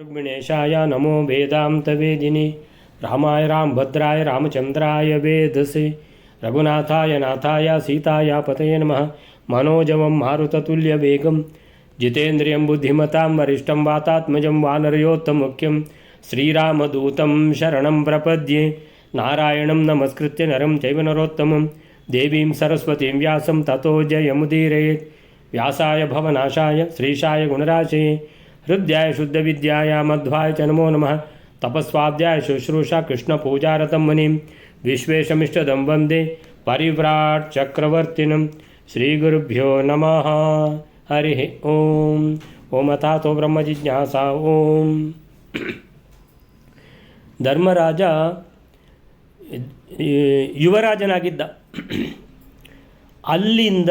रुक्मिणेशा नमो वेदान्तवेदिनि रामाय भद्राय रामचंद्राय वेदसे। रघुनाथाय नाथाय सीताया पतये नमः। मनोजवं मारुततुल्यवेगं जितेन्द्रियं बुद्धिमतां वरिष्ठं वातात्मजं वानरयोत्तमुख्यं श्रीरामदूतं शरणं प्रपद्ये। नारायणं नमस्कृत्य नरं चैव नरोत्तमं देवीं सरस्वतीं व्यासं ततो मुदीर व्यासाय भवनाशाय, श्रीशाय गुणराशे ಹೃದಯಾಯ ಶುದ್ಧವಿದ್ಯಾಯ ಮಧ್ವಾಯ ಚ ನಮೋ ನಮಃ. ತಪಸ್ವಾಧ್ಯಾಯ ಶುಶ್ರೂಷಾ ಕೃಷ್ಣಪೂಜಾರತಂ ಮುನಿಂ. ವಿಶ್ವೇಶಮಿಷ್ಟದಂ ವಂದೇ ಪರಿವ್ರಾಟ್ ಚಕ್ರವರ್ತಿನಂ ಶ್ರೀಗುರುಭ್ಯೋ ನಮಃ. ಹರಿ ಓಂ. ಓಂ ಅಥಾಥೋ ಬ್ರಹ್ಮ ಜಿಜ್ಞಾಸ ಓಂ. ಧರ್ಮರಾಜ ಯುವರಾಜನಾಗಿದ್ದ. ಅಲ್ಲಿಂದ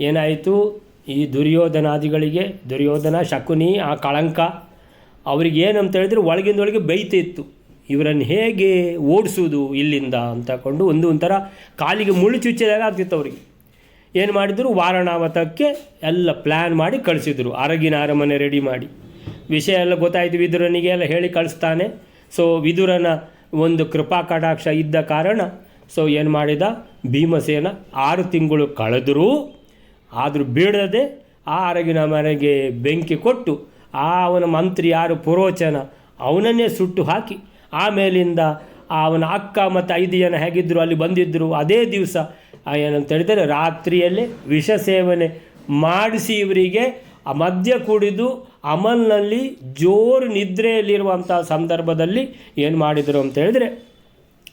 ಏನಾಯಿತು? ಈ ದುರ್ಯೋಧನಾದಿಗಳಿಗೆ, ದುರ್ಯೋಧನ, ಶಕುನಿ, ಆ ಕಳಂಕ ಅವ್ರಿಗೆ ಏನಂತ ಹೇಳಿದ್ರೆ ಒಳಗಿಂದ ಒಳಗೆ ಬೈತಿತ್ತು ಇವರನ್ನು ಹೇಗೆ ಓಡಿಸೋದು ಇಲ್ಲಿಂದ ಅಂತಕೊಂಡು ಒಂದು ಒಂಥರ ಕಾಲಿಗೆ ಮುಳ್ಳು ಚುಚ್ಚಿದಾಗ ಆಗ್ತಿತ್ತು ಅವರಿಗೆ. ಏನು ಮಾಡಿದರು? ವಾರಣಾವತಕ್ಕೆ ಎಲ್ಲ ಪ್ಲ್ಯಾನ್ ಮಾಡಿ ಕಳಿಸಿದರು. ಅರಗಿನ ಅರಮನೆ ರೆಡಿ ಮಾಡಿ. ವಿಷಯ ಎಲ್ಲ ಗೊತ್ತಾಯಿತು ವಿದುರನಿಗೆ, ಎಲ್ಲ ಹೇಳಿ ಕಳಿಸ್ತಾನೆ. ಸೊ ವಿದುರನ ಒಂದು ಕೃಪಾ ಕಟಾಕ್ಷ ಇದ್ದ ಕಾರಣ ಸೊ ಏನು ಮಾಡಿದ? ಭೀಮಸೇನ ಆರು ತಿಂಗಳು ಕಳೆದರೂ ಆದರೂ ಬೀಳದೆ ಆ ಅರಗಿನ ಮನೆಗೆ ಬೆಂಕಿ ಕೊಟ್ಟು ಆ ಅವನ ಮಂತ್ರಿ ಯಾರು ಪುರೋಚನ, ಅವನನ್ನೇ ಸುಟ್ಟು ಹಾಕಿ ಆಮೇಲಿಂದ ಅವನ ಅಕ್ಕ ಮತ್ತು ಐದು ಜನ ಹೇಗಿದ್ದರು ಅಲ್ಲಿ ಬಂದಿದ್ದರು ಅದೇ ದಿವಸ ಏನಂತ ಹೇಳಿದರೆ ರಾತ್ರಿಯಲ್ಲೇ ವಿಷ ಸೇವನೆ ಮಾಡಿಸಿ ಇವರಿಗೆ ಆ ಮದ್ಯ ಕುಡಿದು ಅಮಲ್ನಲ್ಲಿ ಜೋರು ನಿದ್ರೆಯಲ್ಲಿರುವಂಥ ಸಂದರ್ಭದಲ್ಲಿ ಏನು ಮಾಡಿದರು ಅಂತ ಹೇಳಿದರೆ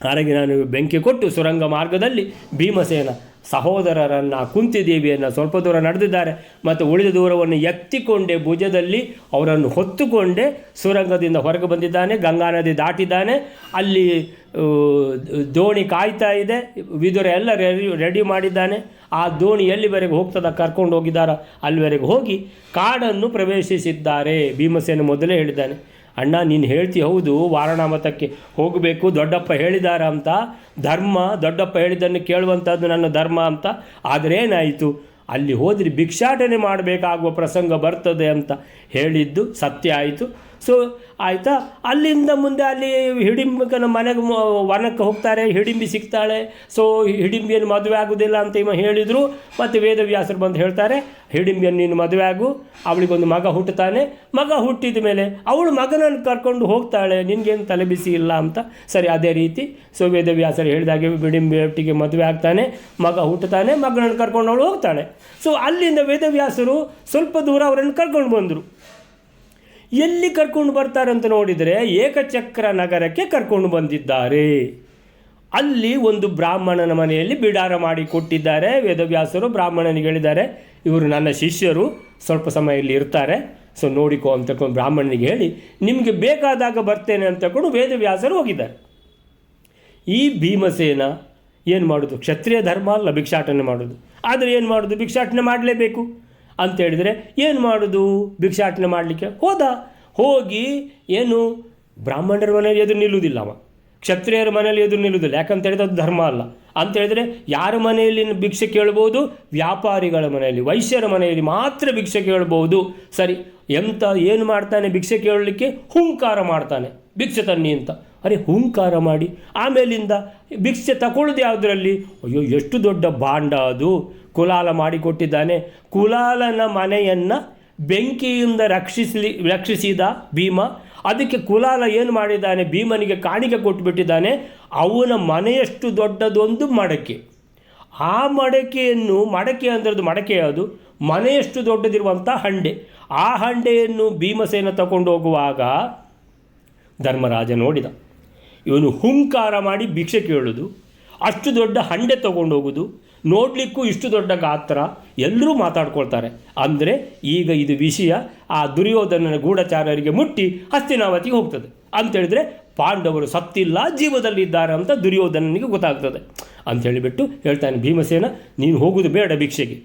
ಅರಗಿನ ಬೆಂಕಿ ಕೊಟ್ಟು ಸುರಂಗ ಮಾರ್ಗದಲ್ಲಿ ಭೀಮಸೇನ ಸಹೋದರರನ್ನು ಕುಂತಿದೇವಿಯನ್ನು ಸ್ವಲ್ಪ ದೂರ ನಡೆದಿದ್ದಾರೆ ಮತ್ತು ಉಳಿದ ದೂರವನ್ನು ಎತ್ತಿಕೊಂಡೇ ಭುಜದಲ್ಲಿ ಅವರನ್ನು ಹೊತ್ತುಕೊಂಡೇ ಸುರಂಗದಿಂದ ಹೊರಗೆ ಬಂದಿದ್ದಾನೆ, ಗಂಗಾ ನದಿ ದಾಟಿದ್ದಾನೆ. ಅಲ್ಲಿ ದೋಣಿ ಕಾಯ್ತಾ ಇದೆ, ವಿದುರ ಎಲ್ಲ ರೆಡಿ ರೆಡಿ ಮಾಡಿದ್ದಾನೆ. ಆ ದೋಣಿ ಎಲ್ಲಿವರೆಗೆ ಹೋಗ್ತದ ಕರ್ಕೊಂಡು ಹೋಗಿದ್ದಾರ ಅಲ್ಲಿವರೆಗೆ ಹೋಗಿ ಕಾಡನ್ನು ಪ್ರವೇಶಿಸಿದ್ದಾರೆ, ಭೀಮಸೇನ ಮೊದಲೇ ಹೇಳಿದ್ದಾನೆ. ಅಣ್ಣ, ನೀನು ಹೇಳ್ತಿ ಹೌದು, ವಾರಣಾಮತಕ್ಕೆ ಹೋಗಬೇಕು, ದೊಡ್ಡಪ್ಪ ಹೇಳಿದಾರ ಅಂತ. ಧರ್ಮ, ದೊಡ್ಡಪ್ಪ ಹೇಳಿದ್ದನ್ನು ಕೇಳುವಂಥದ್ದು ನನ್ನ ಧರ್ಮ ಅಂತ. ಆದರೆ ಏನಾಯಿತು? ಅಲ್ಲಿ ಹೋದರೆ ಭಿಕ್ಷಾಟನೆ ಮಾಡಬೇಕಾಗುವ ಪ್ರಸಂಗ ಬರ್ತದೆ ಅಂತ ಹೇಳಿದ್ದು ಸತ್ಯ ಆಯಿತು. ಸೊ ಆಯಿತಾ? ಅಲ್ಲಿಂದ ಮುಂದೆ ಅಲ್ಲಿ ಹಿಡಿಂಬಕನ ಮನೆಗೆ ವನಕ್ಕೆ ಹೋಗ್ತಾರೆ. ಹಿಡಿಂಬಿ ಸಿಗ್ತಾಳೆ. ಸೊ ಹಿಡಿಂಬಿಯನ್ನು ಮದುವೆ ಆಗೋದಿಲ್ಲ ಅಂತ ಇವ ಹೇಳಿದರು. ಮತ್ತು ವೇದವ್ಯಾಸರು ಬಂದು ಹೇಳ್ತಾರೆ, ಹಿಡಿಂಬಿಯನ್ನು ನೀನು ಮದುವೆ ಆಗು. ಅವಳಿಗೊಂದು ಮಗ ಹುಟ್ಟುತ್ತಾನೆ. ಮಗ ಹುಟ್ಟಿದ ಮೇಲೆ ಅವಳು ಮಗನನ್ನು ಕರ್ಕೊಂಡು ಹೋಗ್ತಾಳೆ. ನಿನಗೇನು ತಲೆ ಬಿಸಿ ಇಲ್ಲ ಅಂತ. ಸರಿ, ಅದೇ ರೀತಿ. ಸೊ ವೇದವ್ಯಾಸರು ಹೇಳಿದಾಗೆ ಹಿಡಿಂಬಿ ಒಟ್ಟಿಗೆ ಮದುವೆ ಆಗ್ತಾನೆ. ಮಗ ಹುಟ್ಟುತ್ತಾನೆ. ಮಗನನ್ನು ಕರ್ಕೊಂಡು ಅವಳು ಹೋಗ್ತಾಳೆ. ಸೊ ಅಲ್ಲಿಂದ ವೇದವ್ಯಾಸರು ಸ್ವಲ್ಪ ದೂರ ಅವರನ್ನು ಕರ್ಕೊಂಡು ಬಂದರು. ಎಲ್ಲಿ ಕರ್ಕೊಂಡು ಬರ್ತಾರೆ ಅಂತ ನೋಡಿದರೆ ಏಕಚಕ್ರ ನಗರಕ್ಕೆ ಕರ್ಕೊಂಡು ಬಂದಿದ್ದಾರೆ. ಅಲ್ಲಿ ಒಂದು ಬ್ರಾಹ್ಮಣನ ಮನೆಯಲ್ಲಿ ಬಿಡಾರ ಮಾಡಿ ಕೊಟ್ಟಿದ್ದಾರೆ. ವೇದವ್ಯಾಸರು ಬ್ರಾಹ್ಮಣನಿಗೆ ಹೇಳಿದ್ದಾರೆ, ಇವರು ನನ್ನ ಶಿಷ್ಯರು, ಸ್ವಲ್ಪ ಸಮಯ ಇಲ್ಲಿ ಇರ್ತಾರೆ. ಸೊ ನೋಡಿಕೋ ಅಂತ ಬ್ರಾಹ್ಮಣನಿಗೆ ಹೇಳಿ, ನಿಮಗೆ ಬೇಕಾದಾಗ ಬರ್ತೇನೆ ಅಂತಕೊಂಡು ವೇದವ್ಯಾಸರು ಹೋಗಿದ್ದಾರೆ. ಈ ಭೀಮಸೇನ ಏನು ಮಾಡೋದು? ಕ್ಷತ್ರಿಯ ಧರ್ಮ ಅಲ್ಲ, ಭಿಕ್ಷಾಟನೆ ಮಾಡೋದು. ಆದರೆ ಏನು ಮಾಡೋದು? ಭಿಕ್ಷಾಟನೆ ಮಾಡಲೇಬೇಕು. ಅಂತ ಹೇಳಿದರೆ, ಏನು ಮಾಡೋದು? ಭಿಕ್ಷಾಟನೆ ಮಾಡಲಿಕ್ಕೆ ಹೋದ. ಹೋಗಿ ಏನು? ಬ್ರಾಹ್ಮಣರ ಮನೆಯಲ್ಲಿ ಎದುರು ನಿಲ್ಲುವುದಿಲ್ಲ ಅವ. ಕ್ಷತ್ರಿಯರ ಮನೆಯಲ್ಲಿ ಎದುರು ನಿಲ್ಲುವುದಿಲ್ಲ. ಯಾಕಂತ ಹೇಳಿದ್ರೆ ಅದು ಧರ್ಮ ಅಲ್ಲ. ಅಂತ ಹೇಳಿದರೆ, ಯಾರ ಮನೆಯಲ್ಲಿ ಭಿಕ್ಷೆ ಕೇಳ್ಬೋದು? ವ್ಯಾಪಾರಿಗಳ ಮನೆಯಲ್ಲಿ, ವೈಶ್ಯರ ಮನೆಯಲ್ಲಿ ಮಾತ್ರ ಭಿಕ್ಷೆ ಕೇಳ್ಬೋದು. ಸರಿ ಎಂಥ ಏನು ಮಾಡ್ತಾನೆ? ಭಿಕ್ಷೆ ಕೇಳಲಿಕ್ಕೆ ಹುಂಕಾರ ಮಾಡ್ತಾನೆ. ಭಿಕ್ಷೆ ತನ್ನಿ ಅಂತ. ಅರೆ ಹುಂಕಾರ ಮಾಡಿ ಆಮೇಲಿಂದ ಭಿಕ್ಷೆ ತಗೊಳ್ಳೋದು ಯಾವುದರಲ್ಲಿ? ಅಯ್ಯೋ, ಎಷ್ಟು ದೊಡ್ಡ ಬಾಂಡ ಅದು. ಕುಲಾಲ ಮಾಡಿಕೊಟ್ಟಿದ್ದಾನೆ. ಕುಲಾಲನ ಮನೆಯನ್ನು ಬೆಂಕಿಯಿಂದ ರಕ್ಷಿಸಲಿ, ರಕ್ಷಿಸಿದ ಭೀಮ, ಅದಕ್ಕೆ ಕುಲಾಲ ಏನು ಮಾಡಿದ್ದಾನೆ? ಭೀಮನಿಗೆ ಕಾಣಿಕೆ ಕೊಟ್ಟುಬಿಟ್ಟಿದ್ದಾನೆ ಅವನ ಮನೆಯಷ್ಟು ದೊಡ್ಡದೊಂದು ಮಡಕೆ. ಆ ಮಡಕೆಯನ್ನು, ಮಡಕೆ ಅಂದ್ರದ್ದು ಮಡಕೆ ಅದು ಮನೆಯಷ್ಟು ದೊಡ್ಡದಿರುವಂಥ ಹಂಡೆ. ಆ ಹಂಡೆಯನ್ನು ಭೀಮಸೇನ ತಗೊಂಡು ಹೋಗುವಾಗ ಧರ್ಮರಾಜ ನೋಡಿದ. ಇವನು ಹುಂಕಾರ ಮಾಡಿ ಭಿಕ್ಷೆ ಕೇಳೋದು, ಅಷ್ಟು ದೊಡ್ಡ ಹಂಡೆ ಹೋಗೋದು ನೋಡಲಿಕ್ಕೂ ಇಷ್ಟು ದೊಡ್ಡ ಗಾತ್ರ ಎಲ್ಲರೂ ಮಾತಾಡ್ಕೊಳ್ತಾರೆ. ಅಂದರೆ ಈಗ ಇದು ವಿಷಯ ಆ ದುರ್ಯೋಧನನ ಗೂಢಚಾರರಿಗೆ ಮುಟ್ಟಿ ಹಸ್ತಿನಾವತಿಗೆ ಹೋಗ್ತದೆ. ಅಂತೇಳಿದರೆ ಪಾಂಡವರು ಸತ್ತಿಲ್ಲ, ಜೀವದಲ್ಲಿದ್ದಾರೆ ಅಂತ ದುರ್ಯೋಧನನಿಗೆ ಗೊತ್ತಾಗ್ತದೆ. ಅಂತ ಹೇಳಿಬಿಟ್ಟು ಹೇಳ್ತಾನೆ ಭೀಮಸೇನ, ನೀನು ಹೋಗೋದು ಬೇಡ ಭಿಕ್ಷೆಗೆ.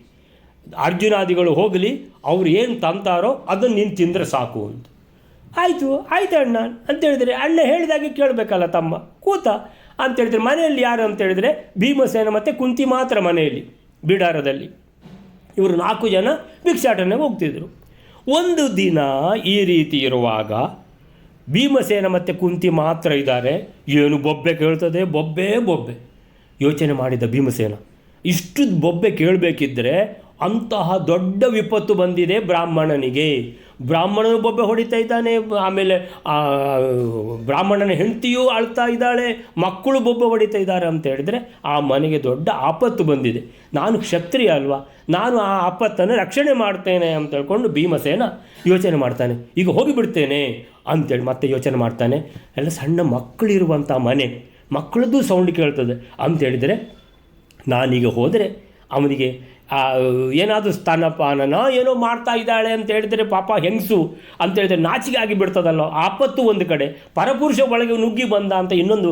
ಅರ್ಜುನಾದಿಗಳು ಹೋಗಲಿ, ಅವ್ರು ಏನು ತಂತಾರೋ ಅದನ್ನು ನೀನು ತಿಂದರೆ ಸಾಕು ಅಂತ. ಆಯಿತು, ಆಯ್ತು ಅಣ್ಣ ಅಂತೇಳಿದರೆ ಅಣ್ಣ ಹೇಳಿದಾಗೆ ಕೇಳಬೇಕಲ್ಲ ತಮ್ಮ. ಕೂತ ಅಂತೇಳಿದ್ರೆ ಮನೆಯಲ್ಲಿ ಯಾರು ಅಂತ ಹೇಳಿದರೆ ಭೀಮಸೇನ ಮತ್ತು ಕುಂತಿ ಮಾತ್ರ ಮನೆಯಲ್ಲಿ, ಬಿಡಾರದಲ್ಲಿ. ಇವರು ನಾಲ್ಕು ಜನ ಭಿಕ್ಷಾಟನೆಗೆ ಹೋಗ್ತಿದ್ರು. ಒಂದು ದಿನ ಈ ರೀತಿ ಇರುವಾಗ ಭೀಮಸೇನ ಮತ್ತು ಕುಂತಿ ಮಾತ್ರ ಇದ್ದಾರೆ. ಏನು ಬೊಬ್ಬೆ ಕೇಳ್ತದೆ? ಬೊಬ್ಬೆ ಬೊಬ್ಬೆ. ಯೋಚನೆ ಮಾಡಿದ ಭೀಮಸೇನ ಇಷ್ಟು ಬೊಬ್ಬೆ ಕೇಳಬೇಕಿದ್ರೆ ಅಂತಹ ದೊಡ್ಡ ವಿಪತ್ತು ಬಂದಿದೆ ಬ್ರಾಹ್ಮಣನಿಗೆ. ಬ್ರಾಹ್ಮಣನು ಬೊಬ್ಬೆ ಹೊಡಿತಾ ಇದ್ದಾನೆ, ಆಮೇಲೆ ಬ್ರಾಹ್ಮಣನ ಹೆಂಡತಿಯೂ ಅಳ್ತಾ ಇದ್ದಾಳೆ, ಮಕ್ಕಳು ಬೊಬ್ಬೆ ಹೊಡಿತಾ ಇದ್ದಾರೆ ಅಂತ ಹೇಳಿದರೆ ಆ ಮನೆಗೆ ದೊಡ್ಡ ಆಪತ್ತು ಬಂದಿದೆ. ನಾನು ಕ್ಷತ್ರಿಯ ಅಲ್ವಾ? ನಾನು ಆ ಆಪತ್ತನ್ನು ರಕ್ಷಣೆ ಮಾಡ್ತೇನೆ ಅಂತ ಹೇಳ್ಕೊಂಡು ಭೀಮಸೇನ ಯೋಚನೆ ಮಾಡ್ತಾನೆ. ಈಗ ಹೋಗಿಬಿಡ್ತೇನೆ ಅಂತೇಳಿ ಮತ್ತೆ ಯೋಚನೆ ಮಾಡ್ತಾನೆ. ಎಲ್ಲ ಸಣ್ಣ ಮಕ್ಕಳಿರುವಂಥ ಮನೆ, ಮಕ್ಕಳದ್ದು ಸೌಂಡ್ ಕೇಳ್ತದೆ ಅಂತೇಳಿದರೆ ನಾನೀಗ ಹೋದರೆ ಅವನಿಗೆ ಏನಾದರೂ ಸ್ತನಪಾನನ ಏನೋ ಮಾಡ್ತಾ ಇದ್ದಾಳೆ ಅಂತ ಹೇಳಿದರೆ ಪಾಪ ಹೆಂಗಸು? ಅಂತ ಹೇಳಿದ್ರೆ ನಾಚಿಕೆ ಆಗಿ ಬಿಡ್ತದಲ್ಲ, ಆಪತ್ತು ಒಂದು ಕಡೆ, ಪರಪುರುಷ ಒಳಗೆ ನುಗ್ಗಿ ಬಂದ ಅಂತ ಇನ್ನೊಂದು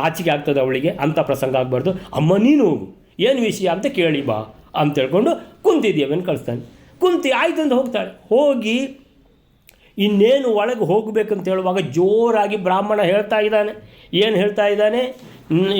ನಾಚಿಕೆ ಆಗ್ತದೆ ಅವಳಿಗೆ ಅಂಥ ಪ್ರಸಂಗ ಆಗಬಾರ್ದು. ಅಮ್ಮ, ನೀನು ಏನು ವಿಷಯ ಅಂತ ಕೇಳಿ ಬಾ, ಅಂತ ಹೇಳ್ಕೊಂಡು ಕುಂತಿದ್ದೀವನ್ ಕಳಿಸ್ತಾನೆ. ಕುಂತಿ ಆಯ್ತು ಅಂತ ಹೋಗ್ತಾಳೆ. ಹೋಗಿ ಇನ್ನೇನು ಒಳಗೆ ಹೋಗಬೇಕಂತ ಹೇಳುವಾಗ ಜೋರಾಗಿ ಬ್ರಾಹ್ಮಣ ಹೇಳ್ತಾ ಇದ್ದಾನೆ. ಏನು ಹೇಳ್ತಾ ಇದ್ದಾನೆ?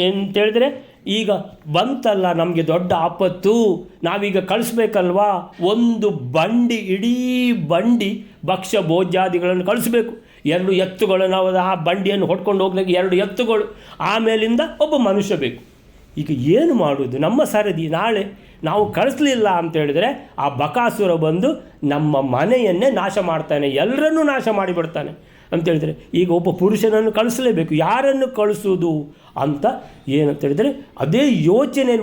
ಅಂತ ಹೇಳಿದ್ರೆ ಈಗ ಬಂತಲ್ಲ ನಮಗೆ ದೊಡ್ಡ ಆಪತ್ತು. ನಾವೀಗ ಕಳಿಸ್ಬೇಕಲ್ವಾ? ಒಂದು ಬಂಡಿ, ಇಡೀ ಬಂಡಿ ಭಕ್ಷ್ಯ ಭೋಜ್ಯಾದಿಗಳನ್ನು ಕಳಿಸ್ಬೇಕು. ಎರಡು ಎತ್ತುಗಳು ನಾವು ಆ ಬಂಡಿಯನ್ನು ಹೊಡ್ಕೊಂಡು ಹೋಗ್ಲಿಕ್ಕೆ ಎರಡು ಎತ್ತುಗಳು. ಆಮೇಲಿಂದ ಒಬ್ಬ ಮನುಷ್ಯ ಬೇಕು. ಈಗ ಏನು ಮಾಡುವುದು ನಮ್ಮ ಸರದಿ ನಾಳೆ ನಾವು ಕಳಿಸ್ಲಿಲ್ಲ ಅಂತ ಹೇಳಿದರೆ ಆ ಬಕಾಸುರ ಬಂದು ನಮ್ಮ ಮನೆಯನ್ನೇ ನಾಶ ಮಾಡ್ತಾನೆ. ಎಲ್ಲರನ್ನೂ ನಾಶ ಮಾಡಿಬಿಡ್ತಾನೆ. ಅಂತ ಹೇಳಿದರೆ ಈಗ ಒಬ್ಬ ಪುರುಷನನ್ನು ಕಳಿಸಲೇಬೇಕು. ಯಾರನ್ನು ಕಳಿಸೋದು ಅಂತ ಏನಂತ ಹೇಳಿದರೆ ಅದೇ ಯೋಚನೆ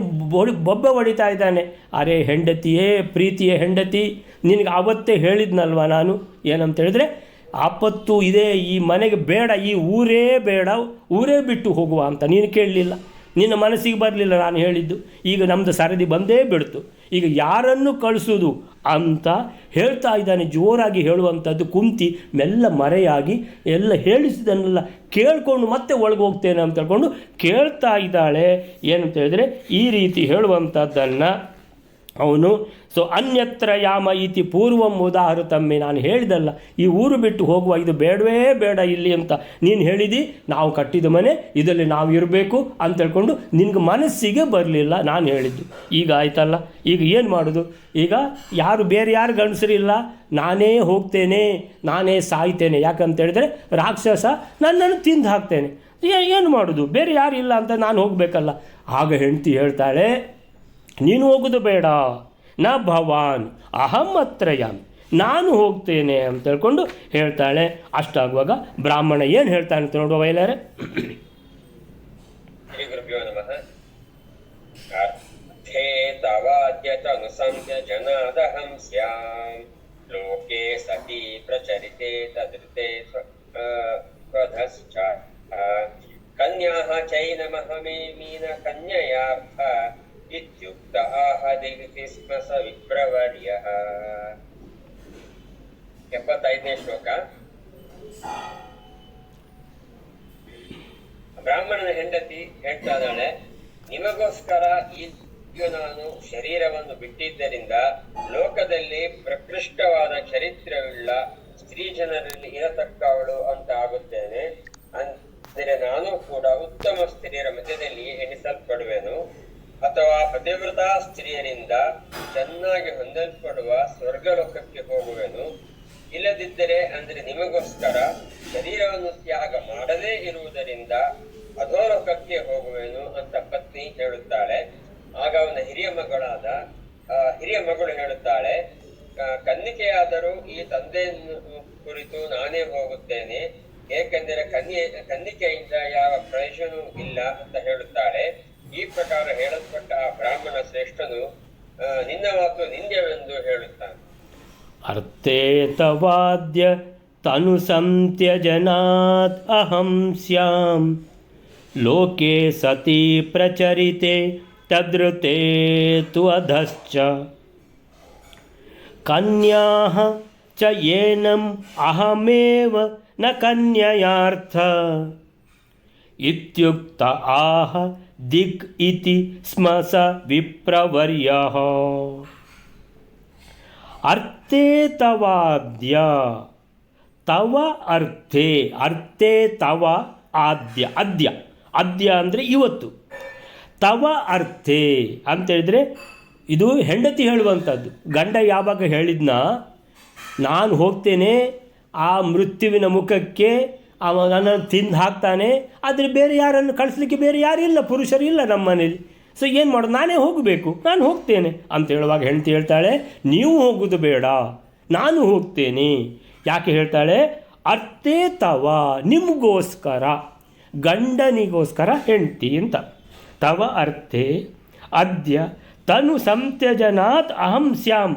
ಬೊಬ್ಬೆ ಹೊಡಿತಾ ಇದ್ದಾನೆ. ಅರೆ ಹೆಂಡತಿಯೇ, ಪ್ರೀತಿಯ ಹೆಂಡತಿ, ನಿನಗೆ ಆವತ್ತೇ ಹೇಳಿದ್ನಲ್ವ ನಾನು? ಏನಂತೇಳಿದರೆ, ಆಪತ್ತು ಇದೇ, ಈ ಮನೆಗೆ ಬೇಡ, ಈ ಊರೇ ಬೇಡ, ಊರೇ ಬಿಟ್ಟು ಹೋಗುವ ಅಂತ ನೀನು ಕೇಳಲಿಲ್ಲ. ನಿನ್ನ ಮನಸ್ಸಿಗೆ ಬರಲಿಲ್ಲ ನಾನು ಹೇಳಿದ್ದು. ಈಗ ನಮ್ಮದು ಸರದಿ ಬಂದೇ ಬಿಡ್ತು. ಈಗ ಯಾರನ್ನು ಕಳಿಸೋದು ಅಂತ ಹೇಳ್ತಾ ಇದ್ದಾನೆ, ಜೋರಾಗಿ ಹೇಳುವಂಥದ್ದು ಕುಂತಿ ಮೆಲ್ಲ ಮರೆಯಾಗಿ ಎಲ್ಲ ಹೇಳಿಸಿದನ್ನೆಲ್ಲ ಕೇಳಿಕೊಂಡು ಮತ್ತೆ ಒಳಗೆ ಹೋಗ್ತೇನೆ ಅಂತ ಹೇಳ್ಕೊಂಡು ಕೇಳ್ತಾ ಇದ್ದಾಳೆ. ಏನಂತ ಹೇಳಿದರೆ ಈ ರೀತಿ ಹೇಳುವಂಥದ್ದನ್ನು ಅವನು, ಸೊ ಅನ್ಯತ್ರ ಯಾಮ ಇತಿ ಪೂರ್ವಂ ಉದಾಹೃತಮ್ಮೆ ನಾನು ಹೇಳಿದಲ್ಲ, ಈ ಊರು ಬಿಟ್ಟು ಹೋಗುವ ಇದು ಬೇಡವೇ ಬೇಡ ಇಲ್ಲಿ ಅಂತ ನೀನು ಹೇಳಿದಿ, ನಾವು ಕಟ್ಟಿದ ಮನೆ, ಇದರಲ್ಲಿ ನಾವು ಇರಬೇಕು ಅಂತ ಹೇಳ್ಕೊಂಡು ನಿನಗೆ ಮನಸ್ಸಿಗೆ ಬರಲಿಲ್ಲ ನಾನು ಹೇಳಿದ್ದು. ಈಗ ಆಯ್ತಲ್ಲ, ಈಗ ಏನು ಮಾಡೋದು? ಈಗ ಯಾರು ಬೇರೆ ಯಾರು ಗಂಡಸರಿಲ್ಲ ನಾನೇ ಹೋಗ್ತೇನೆ, ನಾನೇ ಸಾಯ್ತೇನೆ. ಯಾಕಂತ ಹೇಳಿದ್ರೆ ರಾಕ್ಷಸ ನನ್ನನ್ನು ತಿಂದು ಹಾಕ್ತೇನೆ. ಏನು ಮಾಡೋದು? ಬೇರೆ ಯಾರು ಇಲ್ಲ ಅಂತ ನಾನು ಹೋಗಬೇಕಲ್ಲ. ಆಗ ಹೆಂಡತಿ ಹೇಳ್ತಾಳೆ ನೀನು ಹೋಗೋದು ಬೇಡ. ನ ಭವಾನ್, ಅಹಂ ಅತ್ರಯಾಮಿ ನಾನು ಹೋಗ್ತೇನೆ ಅಂತ ಹೇಳ್ಕೊಂಡು ಹೇಳ್ತಾಳೆ. ಅಷ್ಟಾಗುವಾಗ ಬ್ರಾಹ್ಮಣ ಏನು ಹೇಳ್ತಾನೆ ಅಂತ ನೋಡುವ ವೈಲಾರೆ? ಲೋಕೆ ಸತಿ ಪ್ರಚರಿತೆ ತದೃತೆ ಕನ್ಯಾಃ ಚೈನಮಹಮೇ ಮೀನ ಕನ್ಯಯಾರ್ಥ. ಸ್ಮ ಸ ವಿಪ್ರವರ್ಯಃ ಎಪ್ಪತ್ತೈದನೇ ಶ್ಲೋಕ. ಬ್ರಾಹ್ಮಣನ ಹೆಂಡತಿ ಹೇಳ್ತಾ ಇದ್ದಾಳೆ ನಿಮಗೋಸ್ಕರ ಈಗ ನಾನು ಶರೀರವನ್ನು ಬಿಟ್ಟಿದ್ದರಿಂದ ಲೋಕದಲ್ಲಿ ಪ್ರಕೃಷ್ಟವಾದ ಚರಿತ್ರೆಯುಳ್ಳ ಸ್ತ್ರೀ ಜನರಲ್ಲಿ ಇರತಕ್ಕವಳು ಅಂತ ಆಗುತ್ತೇನೆ. ಅಂದರೆ ನಾನು ಕೂಡ ಉತ್ತಮ ಸ್ತ್ರೀಯರ ಮಧ್ಯದಲ್ಲಿ ಎಣಿಸಲ್ಪಡುವೆನು. ಅಥವಾ ಪತಿವ್ರತ ಸ್ತ್ರೀಯರಿಂದ ಚೆನ್ನಾಗಿ ಹೊಂದಲ್ಪಡುವ ಸ್ವರ್ಗಲೋಕಕ್ಕೆ ಹೋಗುವೆನು. ಇಲ್ಲದಿದ್ದರೆ ಅಂದ್ರೆ ನಿಮಗೋಸ್ಕರ ಶರೀರವನ್ನು ತ್ಯಾಗ ಮಾಡದೇ ಇರುವುದರಿಂದ ಅಧೋಲೋಕಕ್ಕೆ ಹೋಗುವೆನು ಅಂತ ಪತ್ನಿ ಹೇಳುತ್ತಾಳೆ. ಆಗ ಅವನ ಹಿರಿಯ ಮಗಳಾದ ಹಿರಿಯ ಮಗಳು ಹೇಳುತ್ತಾಳೆ ಕನ್ನಿಕೆಯಾದರೂ ಈ ತಂದೆಯನ್ನು ಕುರಿತು ನಾನೇ ಹೋಗುತ್ತೇನೆ. ಏಕೆಂದರೆ ಕನ್ಯೆ, ಕನ್ನಿಕೆಯಿಂದ ಯಾವ ಪ್ರಯೋಜನವೂ ಇಲ್ಲ ಅಂತ ಹೇಳುತ್ತಾಳೆ. ಈ ಪ್ರಕಾರ ಹೇಳಲ್ಪಟ್ಟ ಆ ಬ್ರಾಹ್ಮಣ ಶ್ರೇಷ್ಠನು ಆ, ನಿನ್ನ ಮಾತು ನಿಂದ್ಯವೆಂದು ಹೇಳುತ್ತಾನೆ. ಅರ್ಥೇತವಾದ್ಯ ತನುಸಂತ್ಯಜನಾತ್ ಅಹಂ ಸ್ಯಾಂ. ಲೋಕೆ ಸತಿ ಪ್ರಚರಿತೆ ತದೃತೆ ತು ಅಧಶ್ಚ. ಕನ್ಯಾಃ ಚ ಏನಂ ಅಹಮೇವ ನ ಕನ್ಯಯಾರ್ಥ. ಇತ್ಯುಕ್ತ ಆಹ ದಿಕ್ ಇತಿ ಸ್ಮಸ ವಿಪ್ರವರ್ಯ. ಅರ್ಥೇ ತವಾದ್ಯ. ತವ ಅರ್ಥೇ ಅರ್ಥೇ ತವ ಆದ್ಯ, ಅದ್ಯ. ಅದ್ಯ ಅಂದರೆ ಇವತ್ತು. ತವ ಅರ್ಥೇ ಅಂತ ಹೇಳಿದರೆ ಇದು ಹೆಂಡತಿ ಹೇಳುವಂಥದ್ದು ಗಂಡ ಯಾವಾಗ ಹೇಳಿದ್ನ, ನಾನು ಹೋಗ್ತೇನೆ, ಆ ಮೃತ್ಯುವಿನ ಮುಖಕ್ಕೆ ಅವ ನನ್ನನ್ನು ತಿಂದು ಹಾಕ್ತಾನೆ, ಆದರೆ ಬೇರೆ ಯಾರನ್ನು ಕಳಿಸ್ಲಿಕ್ಕೆ ಬೇರೆ ಯಾರಿಲ್ಲ ಪುರುಷರಿಲ್ಲ ನಮ್ಮ ಮನೇಲಿ ಸೊ ಏನು ಮಾಡೋದು? ನಾನೇ ಹೋಗಬೇಕು, ನಾನು ಹೋಗ್ತೇನೆ ಅಂತ ಹೇಳುವಾಗ ಹೆಂಡತಿ ಹೇಳ್ತಾಳೆ, ನೀವು ಹೋಗೋದು ಬೇಡ, ನಾನು ಹೋಗ್ತೇನೆ. ಯಾಕೆ ಹೇಳ್ತಾಳೆ? ಅರ್ಥೇ ತವ ನಿಮಗೋಸ್ಕರ, ಗಂಡನಿಗೋಸ್ಕರ ಹೆಂಡತಿ ಅಂತ. ತವ ಅರ್ಥೆ ಅದ್ಯ ತನು ಸಂತ್ಯಜನಾತ್ ಅಹಂ ಸ್ಯಾಮ್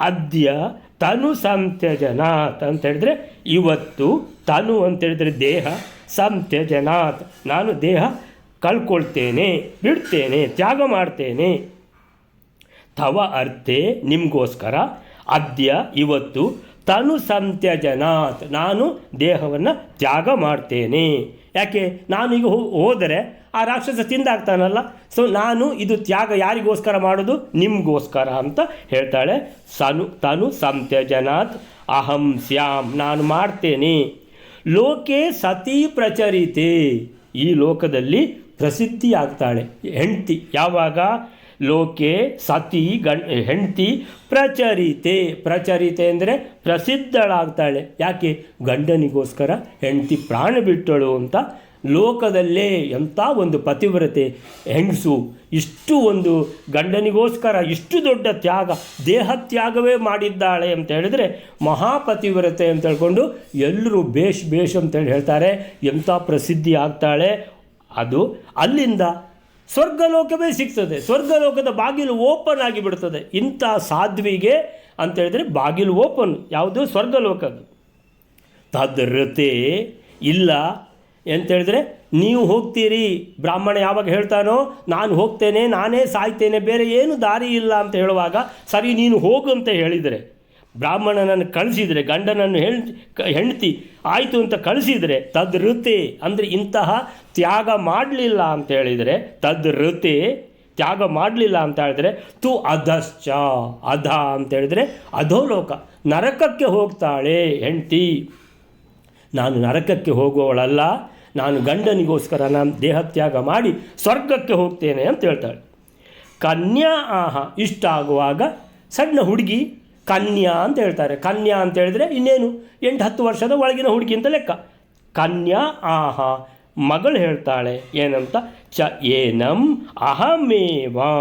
ಅದ್ಯ ತನು ಸಂತ್ಯಜನಾತ್ ಅಂತ ಹೇಳಿದ್ರೆ ಇವತ್ತು ತನು ಅಂತೇಳಿದರೆ ದೇಹ ಸಂತ್ಯಜನಾತ್ ನಾನು ದೇಹ ಕಳ್ಕೊಳ್ತೇನೆ, ಬಿಡ್ತೇನೆ, ತ್ಯಾಗ ಮಾಡ್ತೇನೆ. ತವ ಅರ್ಥೆ ನಿಮಗೋಸ್ಕರ, ಅದ್ಯ ಇವತ್ತು ತನು ಸಂತ್ಯಜನಾತ್ ನಾನು ದೇಹವನ್ನು ತ್ಯಾಗ ಮಾಡ್ತೇನೆ. ಯಾಕೆ? ನಾನು ಈಗ ಹೋದರೆ ಆ ರಾಕ್ಷಸ ತಿಂದಾಗ್ತಾನಲ್ಲ, ಸೊ ನಾನು ಇದು ತ್ಯಾಗ ಯಾರಿಗೋಸ್ಕರ ಮಾಡೋದು? ನಿಮಗೋಸ್ಕರ ಅಂತ ಹೇಳ್ತಾಳೆ. ಸನು, ತನು ಸಂತ್ಯಜನಾತ್ ಅಹಂ ಸ್ಯಾಮ್ ನಾನು ಮಾಡ್ತೇನೆ. ಲೋಕೆ ಸತಿ ಪ್ರಚರಿತೆ. ಈ ಲೋಕದಲ್ಲಿ ಪ್ರಸಿದ್ಧಿ ಆಗ್ತಾಳೆ ಹೆಂಡತಿ, ಯಾವಾಗ? ಲೋಕೆ ಸತಿ ಗಣ್, ಹೆಂಡ್ತಿ ಪ್ರಚರಿತೆ. ಪ್ರಚರಿತೆ ಅಂದರೆ ಪ್ರಸಿದ್ಧಳಾಗ್ತಾಳೆ. ಯಾಕೆ? ಗಂಡನಿಗೋಸ್ಕರ ಹೆಂಡ್ತಿ ಪ್ರಾಣ ಬಿಟ್ಟಳು ಅಂತ ಲೋಕದಲ್ಲೇ ಎಂಥ ಒಂದು ಪತಿವ್ರತೆ, ಹೆಂಗಸು, ಇಷ್ಟು ಒಂದು ಗಂಡನಿಗೋಸ್ಕರ ಇಷ್ಟು ದೊಡ್ಡ ತ್ಯಾಗ, ದೇಹ ತ್ಯಾಗವೇ ಮಾಡಿದ್ದಾಳೆ ಅಂತ ಹೇಳಿದರೆ ಮಹಾಪತಿವ್ರತೆ ಅಂತ ಹೇಳ್ಕೊಂಡು ಎಲ್ಲರೂ ಭೇಷ್ ಭೇಷ್ ಅಂತೇಳಿ ಹೇಳ್ತಾರೆ, ಎಂಥ ಪ್ರಸಿದ್ಧಿ ಆಗ್ತಾಳೆ. ಅದು ಅಲ್ಲಿಂದ ಸ್ವರ್ಗಲೋಕವೇ ಸಿಗ್ತದೆ. ಸ್ವರ್ಗಲೋಕದ ಬಾಗಿಲು ಓಪನ್ ಆಗಿಬಿಡ್ತದೆ ಇಂಥ ಸಾಧ್ವಿಗೆ ಅಂತ ಹೇಳಿದ್ರೆ ಬಾಗಿಲು ಓಪನ್, ಯಾವುದು ಸ್ವರ್ಗಲೋಕದ್ದು. ತದ್ರತೆ ಇಲ್ಲ. ಅಂತ ಹೇಳಿದ್ರೆ, ನೀವು ಹೋಗ್ತೀರಿ. ಬ್ರಾಹ್ಮಣ ಯಾವಾಗ ಹೇಳ್ತಾನೋ, ನಾನು ಹೋಗ್ತೇನೆ, ನಾನೇ ಸಾಯ್ತೇನೆ, ಬೇರೆ ಏನು ದಾರಿ ಇಲ್ಲ ಅಂತ ಹೇಳುವಾಗ, ಸರಿ, ನೀನು ಹೋಗು ಅಂತ ಹೇಳಿದರೆ, ಬ್ರಾಹ್ಮಣನನ್ನು ಕಳಿಸಿದರೆ, ಗಂಡನನ್ನು ಹೆಂಡತಿ ಆಯಿತು ಅಂತ ಕಳಿಸಿದರೆ, ತದ್ರತೆ, ಅಂದರೆ ಇಂತಹ ತ್ಯಾಗ ಮಾಡಲಿಲ್ಲ ಅಂತ ಹೇಳಿದರೆ, ತದ್ರತೆ ತ್ಯಾಗ ಮಾಡಲಿಲ್ಲ ಅಂತ ಹೇಳಿದ್ರೆ, ತು ಅಧಶ್ಚ ಅಧ ಅಂತ ಹೇಳಿದರೆ, ಅಧೋಲೋಕ, ನರಕಕ್ಕೆ ಹೋಗ್ತಾಳೆ ಹೆಂಡತಿ. ನಾನು ನರಕಕ್ಕೆ ಹೋಗುವವಳಲ್ಲ, ನಾನು ಗಂಡನಿಗೋಸ್ಕರ ನಾನು ದೇಹತ್ಯಾಗ ಮಾಡಿ ಸ್ವರ್ಗಕ್ಕೆ ಹೋಗ್ತೇನೆ ಅಂತ ಹೇಳ್ತಾಳೆ. ಕನ್ಯಾ ಆಹ ಇಷ್ಟ ಆಗುವಾಗ ಸಣ್ಣ ಹುಡುಗಿ ಕನ್ಯಾ ಅಂತ ಹೇಳ್ತಾರೆ. ಕನ್ಯಾ ಅಂತ ಹೇಳಿದ್ರೆ ಇನ್ನೇನು? ಎಂಟು ಹತ್ತು ವರ್ಷದ ಒಳಗಿನ ಹುಡುಗಿ ಅಂತ ಲೆಕ್ಕ. ಕನ್ಯಾ ಆಹ ಮಗಳು ಹೇಳ್ತಾಳೆ. ಏನಂತ? ಚ ಏನಂ ಅಹಮೇವಾ.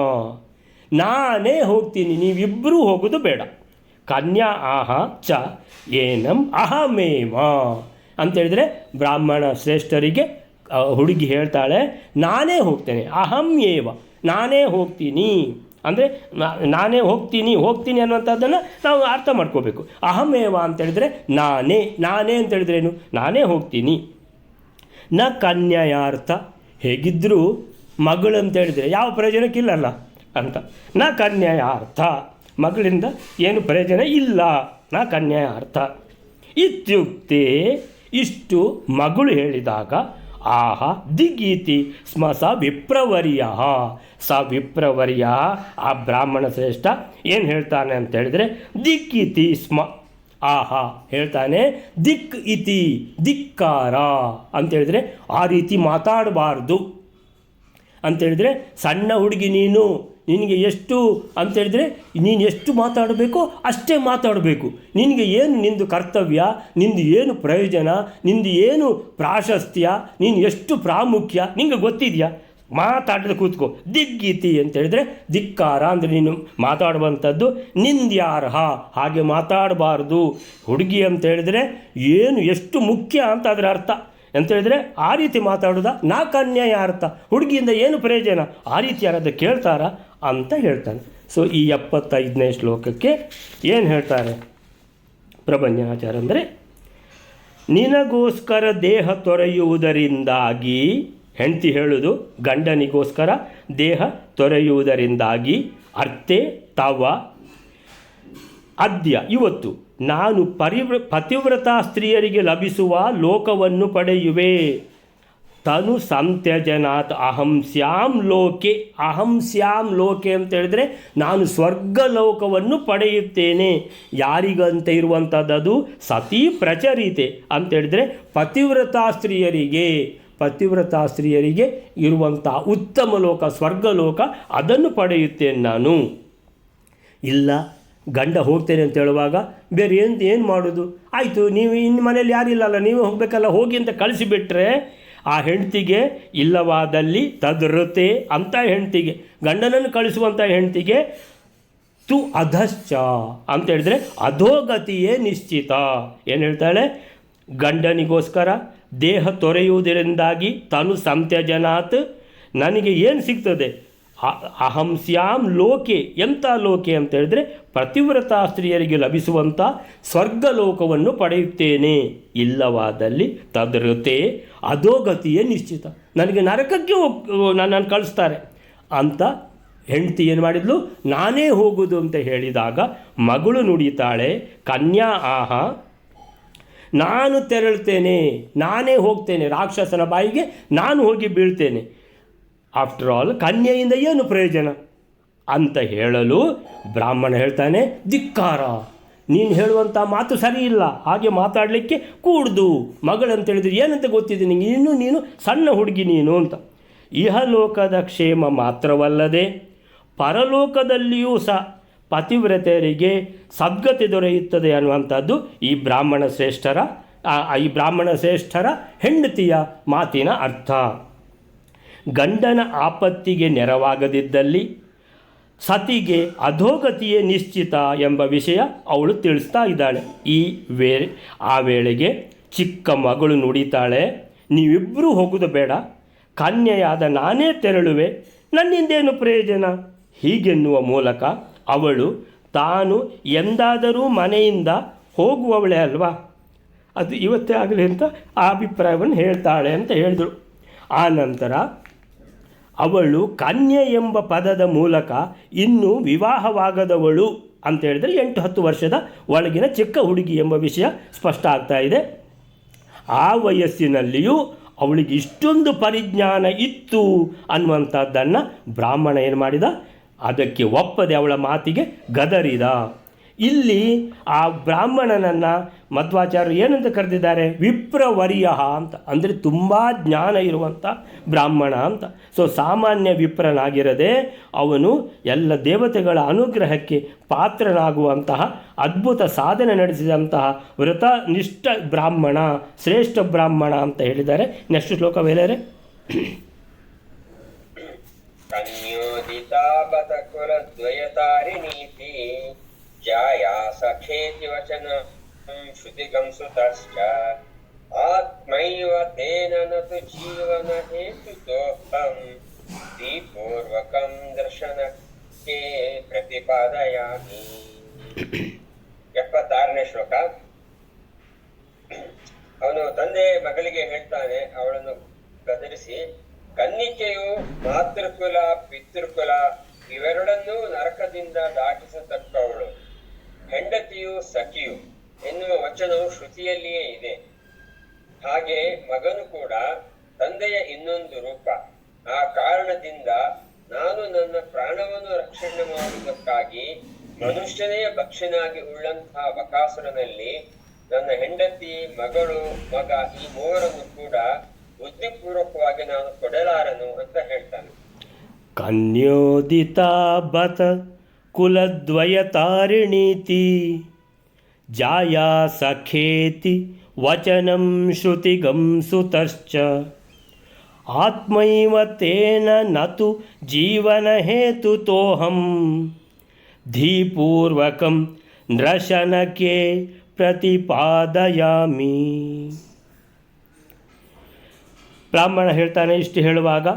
ನಾನೇ ಹೋಗ್ತೀನಿ ನೀವಿಬ್ಬರೂ ಹೋಗೋದು ಬೇಡ. ಕನ್ಯಾ ಆಹ ಚ ಏನಂ ಅಹಮೇವ. ಅಂತ ಹೇಳಿದ್ರೆ ಬ್ರಾಹ್ಮಣ ಶ್ರೇಷ್ಠರಿಗೆ ಹುಡುಗಿ ಹೇಳ್ತಾಳೆ, ನಾನೇ ಹೋಗ್ತೇನೆ, ಅಹಂ ಏವ, ನಾನೇ ಹೋಗ್ತೀನಿ. ಅಂದರೆ ನಾನೇ ಹೋಗ್ತೀನಿ ಹೋಗ್ತೀನಿ ಅನ್ನುವಂಥದ್ದನ್ನು ನಾವು ಅರ್ಥ ಮಾಡ್ಕೋಬೇಕು. ಅಹಮೇವ ಅಂತ ಹೇಳಿದ್ರೆ ನಾನೇ ನಾನೇ ಅಂತ ಹೇಳಿದ್ರೇನು ನಾನೇ ಹೋಗ್ತೀನಿ. ನ ಕನ್ಯಾಯಾರ್ಥ ಹೇಗಿದ್ದರೂ ಮಗಳು ಅಂತೇಳಿದರೆ ಯಾವ ಪ್ರಯೋಜನಕ್ಕಿಲ್ಲಲ್ಲ ಅಂತ. ನ ಕನ್ಯಾಯಾರ್ಥ, ಮಗಳಿಂದ ಏನು ಪ್ರಯೋಜನ ಇಲ್ಲ. ನ ಕನ್ಯಾಯಾರ್ಥ. ಇತ್ಯುಕ್ತೆ ಇಷ್ಟು ಮಗಳು ಹೇಳಿದಾಗ, ಆಹ, ದಿಗೀತಿ, ಸ್ಮ, ಸ, ವಿಪ್ರವರ್ಯ. ಸ, ವಿಪ್ರವರ್ಯ. ಆ ಬ್ರಾಹ್ಮಣ ಶ್ರೇಷ್ಠ ಏನು ಹೇಳ್ತಾನೆ ಅಂತ ಹೇಳಿದರೆ, ದಿಕ್ಕಿತಿ, ಸ್ಮ, ಆಹಾ ಹೇಳ್ತಾನೆ, ದಿಕ್ ಇತಿ, ಧಿಕ್ಕಾರ ಅಂತೇಳಿದರೆ ಆ ರೀತಿ ಮಾತಾಡಬಾರ್ದು. ಅಂತೇಳಿದರೆ ಸಣ್ಣ ಹುಡುಗಿ ನೀನು ನಿನಗೆ ಎಷ್ಟು ಅಂತ ಹೇಳಿದರೆ, ನೀನು ಎಷ್ಟು ಮಾತಾಡಬೇಕೋ ಅಷ್ಟೇ ಮಾತಾಡಬೇಕು. ನಿನಗೆ ಏನು ನಿಂದು ಕರ್ತವ್ಯ, ನಿಂದು ಏನು ಪ್ರಯೋಜನ, ನಿಂದು ಏನು ಪ್ರಾಶಸ್ತ್ಯ, ನೀನು ಎಷ್ಟು ಪ್ರಾಮುಖ್ಯ, ನಿಂಗೆ ಗೊತ್ತಿದೆಯಾ? ಮಾತಾಡದೆ ಕೂತ್ಕೋ. ದಿಗ್ಗೀತಿ ಅಂತ ಹೇಳಿದರೆ, ಧಿಕ್ಕಾರ ಅಂದರೆ ನೀನು ಮಾತಾಡುವಂಥದ್ದು ನಿಂದ್ಯಾರ್ಹ ಹಾಗೆ ಮಾತಾಡಬಾರ್ದು. ಹುಡುಗಿ ಅಂತ ಹೇಳಿದರೆ, ಏನು ಎಷ್ಟು ಮುಖ್ಯ ಅಂತ ಅದರ ಅರ್ಥ. ಅಂತ ಹೇಳಿದರೆ, ಆ ರೀತಿ ಮಾತಾಡೋದ ನಾ ಕನ್ಯಾಯ ಅರ್ಥ. ಹುಡುಗಿಯಿಂದ ಏನು ಪ್ರಯೋಜನ? ಆ ರೀತಿ ಯಾರಾದರೂ ಕೇಳ್ತಾರಾ? ಅಂತ ಹೇಳ್ತಾನೆ. ಸೊ ಈ ಎಪ್ಪತ್ತೈದನೇ ಶ್ಲೋಕಕ್ಕೆ ಏನು ಹೇಳ್ತಾರೆ? ಪ್ರಬಂಜನಾಚಾರ ಅಂದರೆ, ನಿನಗೋಸ್ಕರ ದೇಹ ತೊರೆಯುವುದರಿಂದಾಗಿ, ಹೆಂಡತಿ ಹೇಳುವುದು ಗಂಡನಿಗೋಸ್ಕರ ದೇಹ ತೊರೆಯುವುದರಿಂದಾಗಿ ಅರ್ಥೆ ತವ, ಅದ್ಯ, ಇವತ್ತು ನಾನು ಪರಿವ್ರ, ಪತಿವ್ರತಾ ಸ್ತ್ರೀಯರಿಗೆ ಲಭಿಸುವ ಲೋಕವನ್ನು ಪಡೆಯುವೆ. ತನು ಸಂತ್ಯಜನಾತ್, ಅಹಂ ಸ್ಯಾಂ ಲೋಕೆ, ಅಹಂ ಸ್ಯಾಂ ಲೋಕೆ ಅಂತ ಹೇಳಿದ್ರೆ ನಾನು ಸ್ವರ್ಗ ಲೋಕವನ್ನು ಪಡೆಯುತ್ತೇನೆ. ಯಾರಿಗಂತ ಇರುವಂಥದ್ದು ಸತಿ ಪ್ರಚರಿತೆ ಅಂತ ಹೇಳಿದ್ರೆ ಪತಿವ್ರತಾ ಸ್ತ್ರೀಯರಿಗೆ. ಪತಿವ್ರತಾ ಸ್ತ್ರೀಯರಿಗೆ ಇರುವಂಥ ಉತ್ತಮ ಲೋಕ ಸ್ವರ್ಗ ಲೋಕ ಅದನ್ನು ಪಡೆಯುತ್ತೇನೆ ನಾನು. ಇಲ್ಲ, ಗಂಡ ಹೋಗ್ತೇನೆ ಅಂತ ಹೇಳುವಾಗ ಬೇರೆ ಏನು ಏನು ಮಾಡೋದು? ಆಯಿತು, ನೀವು ಇನ್ನು ಮನೇಲಿ ಯಾರಿಲ್ಲಲ್ಲ ನೀವೇ ಹೋಗಬೇಕಲ್ಲ, ಹೋಗಿ ಅಂತ ಕಳಿಸಿಬಿಟ್ರೆ ಆ ಹೆಂಡ್ತಿಗೆ ಇಲ್ಲವಾದಲ್ಲಿ ತದೃತೆ ಅಂತ ಹೆಂಡತಿಗೆ, ಗಂಡನನ್ನು ಕಳಿಸುವಂಥ ಹೆಂಡ್ತಿಗೆ ತು ಅಧಶ್ಚ ಅಂತ ಹೇಳಿದ್ರೆ ಅಧೋಗತಿಯೇ ನಿಶ್ಚಿತ. ಏನು ಹೇಳ್ತಾಳೆ? ಗಂಡನಿಗೋಸ್ಕರ ದೇಹ ತೊರೆಯುವುದರಿಂದಾಗಿ ತನು ಸಂತ್ಯಜನಾತ್. ನನಗೆ ಏನು ಸಿಗ್ತದೆ? ಅಹಂ ಸ್ಯಾಂ ಲೋಕೆ. ಎಂಥ ಲೋಕೆ ಅಂತ ಹೇಳಿದ್ರೆ ಪ್ರತಿವ್ರತ ಸ್ತ್ರೀಯರಿಗೆ ಲಭಿಸುವಂಥ ಸ್ವರ್ಗಲೋಕವನ್ನು ಪಡೆಯುತ್ತೇನೆ. ಇಲ್ಲವಾದಲ್ಲಿ ತದೃತೆ ಅಧೋಗತಿಯೇ ನಿಶ್ಚಿತ. ನನಗೆ ನರಕಕ್ಕೆ ಹೋಗ್ ನನ್ನನ್ನು ಕಳಿಸ್ತಾರೆ. ಅಂತ ಹೆಂಡತಿ ಏನು ಮಾಡಿದ್ಲು? ನಾನೇ ಹೋಗೋದು ಅಂತ ಹೇಳಿದಾಗ ಮಗಳು ನುಡಿತಾಳೆ, ಕನ್ಯಾ, ಆಹ, ನಾನು ತೆರಳ್ತೇನೆ, ನಾನೇ ಹೋಗ್ತೇನೆ, ರಾಕ್ಷಸನ ಬಾಯಿಗೆ ನಾನು ಹೋಗಿ ಬೀಳ್ತೇನೆ. ಆಫ್ಟರ್ ಆಲ್ ಕನ್ಯೆಯಿಂದ ಏನು ಪ್ರಯೋಜನ? ಅಂತ ಹೇಳಲು ಬ್ರಾಹ್ಮಣ ಹೇಳ್ತಾನೆ, ಧಿಕ್ಕಾರ. ನೀನು ಹೇಳುವಂಥ ಮಾತು ಸರಿ ಇಲ್ಲ ಹಾಗೆ ಮಾತಾಡಲಿಕ್ಕೆ ಕೂಡ್ದು. ಮಗಳಂತ ಹೇಳಿದ್ರೆ ಏನಂತ ಗೊತ್ತಿದೆ ನಿನಗೆ ಇನ್ನು ನೀನು ಸಣ್ಣ ಹುಡುಗಿ ನೀನು ಅಂತ. ಇಹಲೋಕದ ಕ್ಷೇಮ ಮಾತ್ರವಲ್ಲದೆ ಪರಲೋಕದಲ್ಲಿಯೂ ಸಹ ಪತಿವ್ರತೆಯರಿಗೆ ಸದ್ಗತಿ ದೊರೆಯುತ್ತದೆ ಅನ್ನುವಂಥದ್ದು ಈ ಬ್ರಾಹ್ಮಣ ಶ್ರೇಷ್ಠರ ಈ ಬ್ರಾಹ್ಮಣ ಶ್ರೇಷ್ಠರ ಹೆಂಡತಿಯ ಮಾತಿನ ಅರ್ಥ. ಗಂಡನ ಆಪತ್ತಿಗೆ ನೆರವಾಗದಿದ್ದಲ್ಲಿ ಸತಿಗೆ ಅಧೋಗತಿಯೇ ನಿಶ್ಚಿತ ಎಂಬ ವಿಷಯ ಅವಳು ತಿಳಿಸ್ತಾ ಇದ್ದಾಳೆ. ಈ ವೇ ಆ ವೇಳೆಗೆ ಚಿಕ್ಕ ಮಗಳು ನುಡಿತಾಳೆ ನೀವಿಬ್ಬರೂ ಹೋಗೋದು ಬೇಡ. ಕನ್ಯೆಯಾದ ನಾನೇ ತೆರಳುವೆ. ನನ್ನಿಂದೇನು ಪ್ರಯೋಜನ? ಹೀಗೆನ್ನುವ ಮೂಲಕ ಅವಳು, ತಾನು ಎಂದಾದರೂ ಮನೆಯಿಂದ ಹೋಗುವವಳೇ ಅಲ್ವಾ? ಅದು ಇವತ್ತೇ ಆಗಲಿ ಅಂತ ಆ ಅಭಿಪ್ರಾಯವನ್ನು ಹೇಳ್ತಾಳೆ ಅಂತ ಹೇಳಿದಳು. ಆ ನಂತರ ಅವಳು ಕನ್ಯೆ ಎಂಬ ಪದದ ಮೂಲಕ ಇನ್ನೂ ವಿವಾಹವಾಗದವಳು ಅಂತ ಹೇಳಿದರೆ ಎಂಟು ಹತ್ತು ವರ್ಷದ ಒಳಗಿನ ಚಿಕ್ಕ ಹುಡುಗಿ ಎಂಬ ವಿಷಯ ಸ್ಪಷ್ಟ ಆಗ್ತಾ ಇದೆ. ಆ ವಯಸ್ಸಿನಲ್ಲಿಯೂ ಅವಳಿಗೆ ಇಷ್ಟೊಂದು ಪರಿಜ್ಞಾನ ಇತ್ತು ಅನ್ನುವಂಥದ್ದನ್ನು ಬ್ರಾಹ್ಮಣ ಏನು ಮಾಡಿದ? ಅದಕ್ಕೆ ಒಪ್ಪದೆ ಅವಳ ಮಾತಿಗೆ ಗದರಿದ. ಇಲ್ಲಿ ಆ ಬ್ರಾಹ್ಮಣನನ್ನು ಮಧ್ವಾಚಾರ್ಯರು ಏನಂತ ಕರೆದಿದ್ದಾರೆ? ವಿಪ್ರವರ್ಯ ಅಂತ. ಅಂದರೆ ತುಂಬ ಜ್ಞಾನ ಇರುವಂಥ ಬ್ರಾಹ್ಮಣ ಅಂತ. ಸೊ ಸಾಮಾನ್ಯ ವಿಪ್ರನಾಗಿರದೆ ಅವನು ಎಲ್ಲ ದೇವತೆಗಳ ಅನುಗ್ರಹಕ್ಕೆ ಪಾತ್ರನಾಗುವಂತಹ ಅದ್ಭುತ ಸಾಧನೆ ನಡೆಸಿದಂತಹ ವ್ರತ ನಿಷ್ಠ ಬ್ರಾಹ್ಮಣ, ಶ್ರೇಷ್ಠ ಬ್ರಾಹ್ಮಣ ಅಂತ ಹೇಳಿದ್ದಾರೆ. ನೆಕ್ಸ್ಟ್ ಶ್ಲೋಕ ಕುಲದ್ವಯತಾರಿಣೀತಿ ಜಾಯಾ ಸಖೇತಿ ವಚನ ಶ್ರುತಿಗಂ ಸುತಶ್ಚ ಆತ್ಮೈವ ತೇನ ನತು ಜೀವನ ಹೇತುತೋಹಂ ವಿಪೂರ್ವಕಂ ದರ್ಶನಕ್ಕೆ ಪ್ರತಿಪಾದಯಾಮಿ. ಎಪ್ಪತ್ತಾರನೇ ಶ್ಲೋಕ. ಅವನು ತಂದೆ ಮಗಳಿಗೆ ಹೇಳ್ತಾನೆ, ಅವಳನ್ನು ಗದರಿಸಿ, ಕನ್ನಿಕೆಯು ಮಾತೃಕುಲ, ಪಿತೃಕುಲ, ಇವೆರಡನ್ನೂ ನರಕದಿಂದ ದಾಟಿಸತಕ್ಕವಳು. ಹೆಂಡತಿಯು ಸಖಿಯು. ಎನ್ನುವ ವಚನವು ಶ್ರುತಿಯಲ್ಲಿಯೇ ಇದೆ. ಹಾಗೆ ಮಗನು ಕೂಡ ತಂದೆಯ ಇನ್ನೊಂದು ರೂಪ. ಆ ಕಾರಣದಿಂದ ನಾನು ನನ್ನ ಪ್ರಾಣವನ್ನು ರಕ್ಷಣೆ ಮಾಡುವುದಕ್ಕಾಗಿ ಮನುಷ್ಯನೇ ಭಕ್ಷನಾಗಿ ಉಳ್ಳಂತಹ ಬಕಾಸುರನಲ್ಲಿ ನನ್ನ ಹೆಂಡತಿ, ಮಗಳು, ಮಗ ಈ ಮೂವರನ್ನು ಕೂಡ ಬುದ್ಧಿಪೂರ್ವಕವಾಗಿ ನಾನು ಕೊಡಲಾರನು ಅಂತ ಹೇಳ್ತಾನೆ. ಕನ್ಯೋದಿತಾ ಬತ ಕುಲದ್ವಯತಾರಿಣೀತಿ. ಜಾಯಾ ಸಖೇತಿ ವಚನಂ ಸುತಶ್ಚ ಆತ್ಮೈವ ತೇನ ನತು ಜೀವನ ಹೇತುತೋಹಂ ಧೀಪೂರ್ವಕಂ ನೃಶನಕ್ಕೆ ಪ್ರತಿಪಾದಯಾಮಿ ಬ್ರಾಹ್ಮಣ ಹೇಳ್ತಾನೆ ಇಷ್ಟು ಹೇಳುವಾಗ,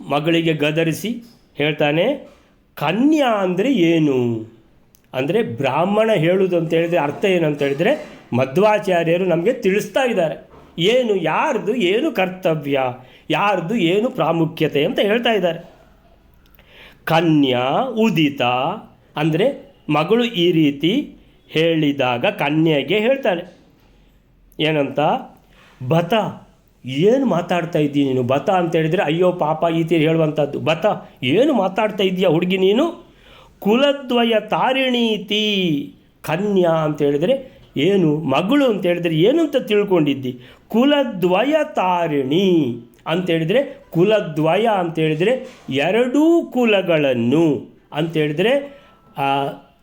ಮಗಳಿಗೆ ಗದರಿಸಿ ಹೇಳ್ತಾನೆ ಕನ್ಯಾ ಅಂದರೆ ಏನು? ಅಂದರೆ ಬ್ರಾಹ್ಮಣ ಹೇಳುವುದು ಅಂತ ಹೇಳಿದರೆ ಅರ್ಥ ಏನು ಅಂತ ಹೇಳಿದರೆ ಮಧ್ವಾಚಾರ್ಯರು ನಮಗೆ ತಿಳಿಸ್ತಾ ಇದ್ದಾರೆ. ಏನು, ಯಾರ್ದು ಏನು ಕರ್ತವ್ಯ, ಯಾರ್ದು ಏನು ಪ್ರಾಮುಖ್ಯತೆ ಅಂತ ಹೇಳ್ತಾ ಇದ್ದಾರೆ. ಕನ್ಯಾ ಉದಿತ ಅಂದರೆ ಮಗಳು ಈ ರೀತಿ ಹೇಳಿದಾಗ ಕನ್ಯೆಗೆ ಹೇಳ್ತಾಳೆ. ಏನಂತ? ಬತ, ಏನು ಮಾತಾಡ್ತಾ ಇದ್ದೀನಿ ನೀನು? ಬತ ಅಂತ ಹೇಳಿದರೆ, ಅಯ್ಯೋ ಪಾಪ, ಈ ತೀರಿ ಹೇಳುವಂಥದ್ದು. ಬತ, ಏನು ಮಾತಾಡ್ತಾ ಇದೆಯಾ ಹುಡುಗಿ ನೀನು? ಕುಲದ್ವಯ ತಾರಿಣೀತಿ ಕನ್ಯಾ ಅಂತ ಹೇಳಿದರೆ ಏನು? ಮಗಳು ಅಂತ ಹೇಳಿದರೆ ಏನು ಅಂತ ತಿಳ್ಕೊಂಡಿದ್ದಿ? ಕುಲದ್ವಯ ತಾರಿಣಿ ಅಂತ ಹೇಳಿದರೆ ಕುಲದ್ವಯ ಅಂತ ಹೇಳಿದರೆ ಎರಡೂ ಕುಲಗಳನ್ನು ಅಂತ ಹೇಳಿದರೆ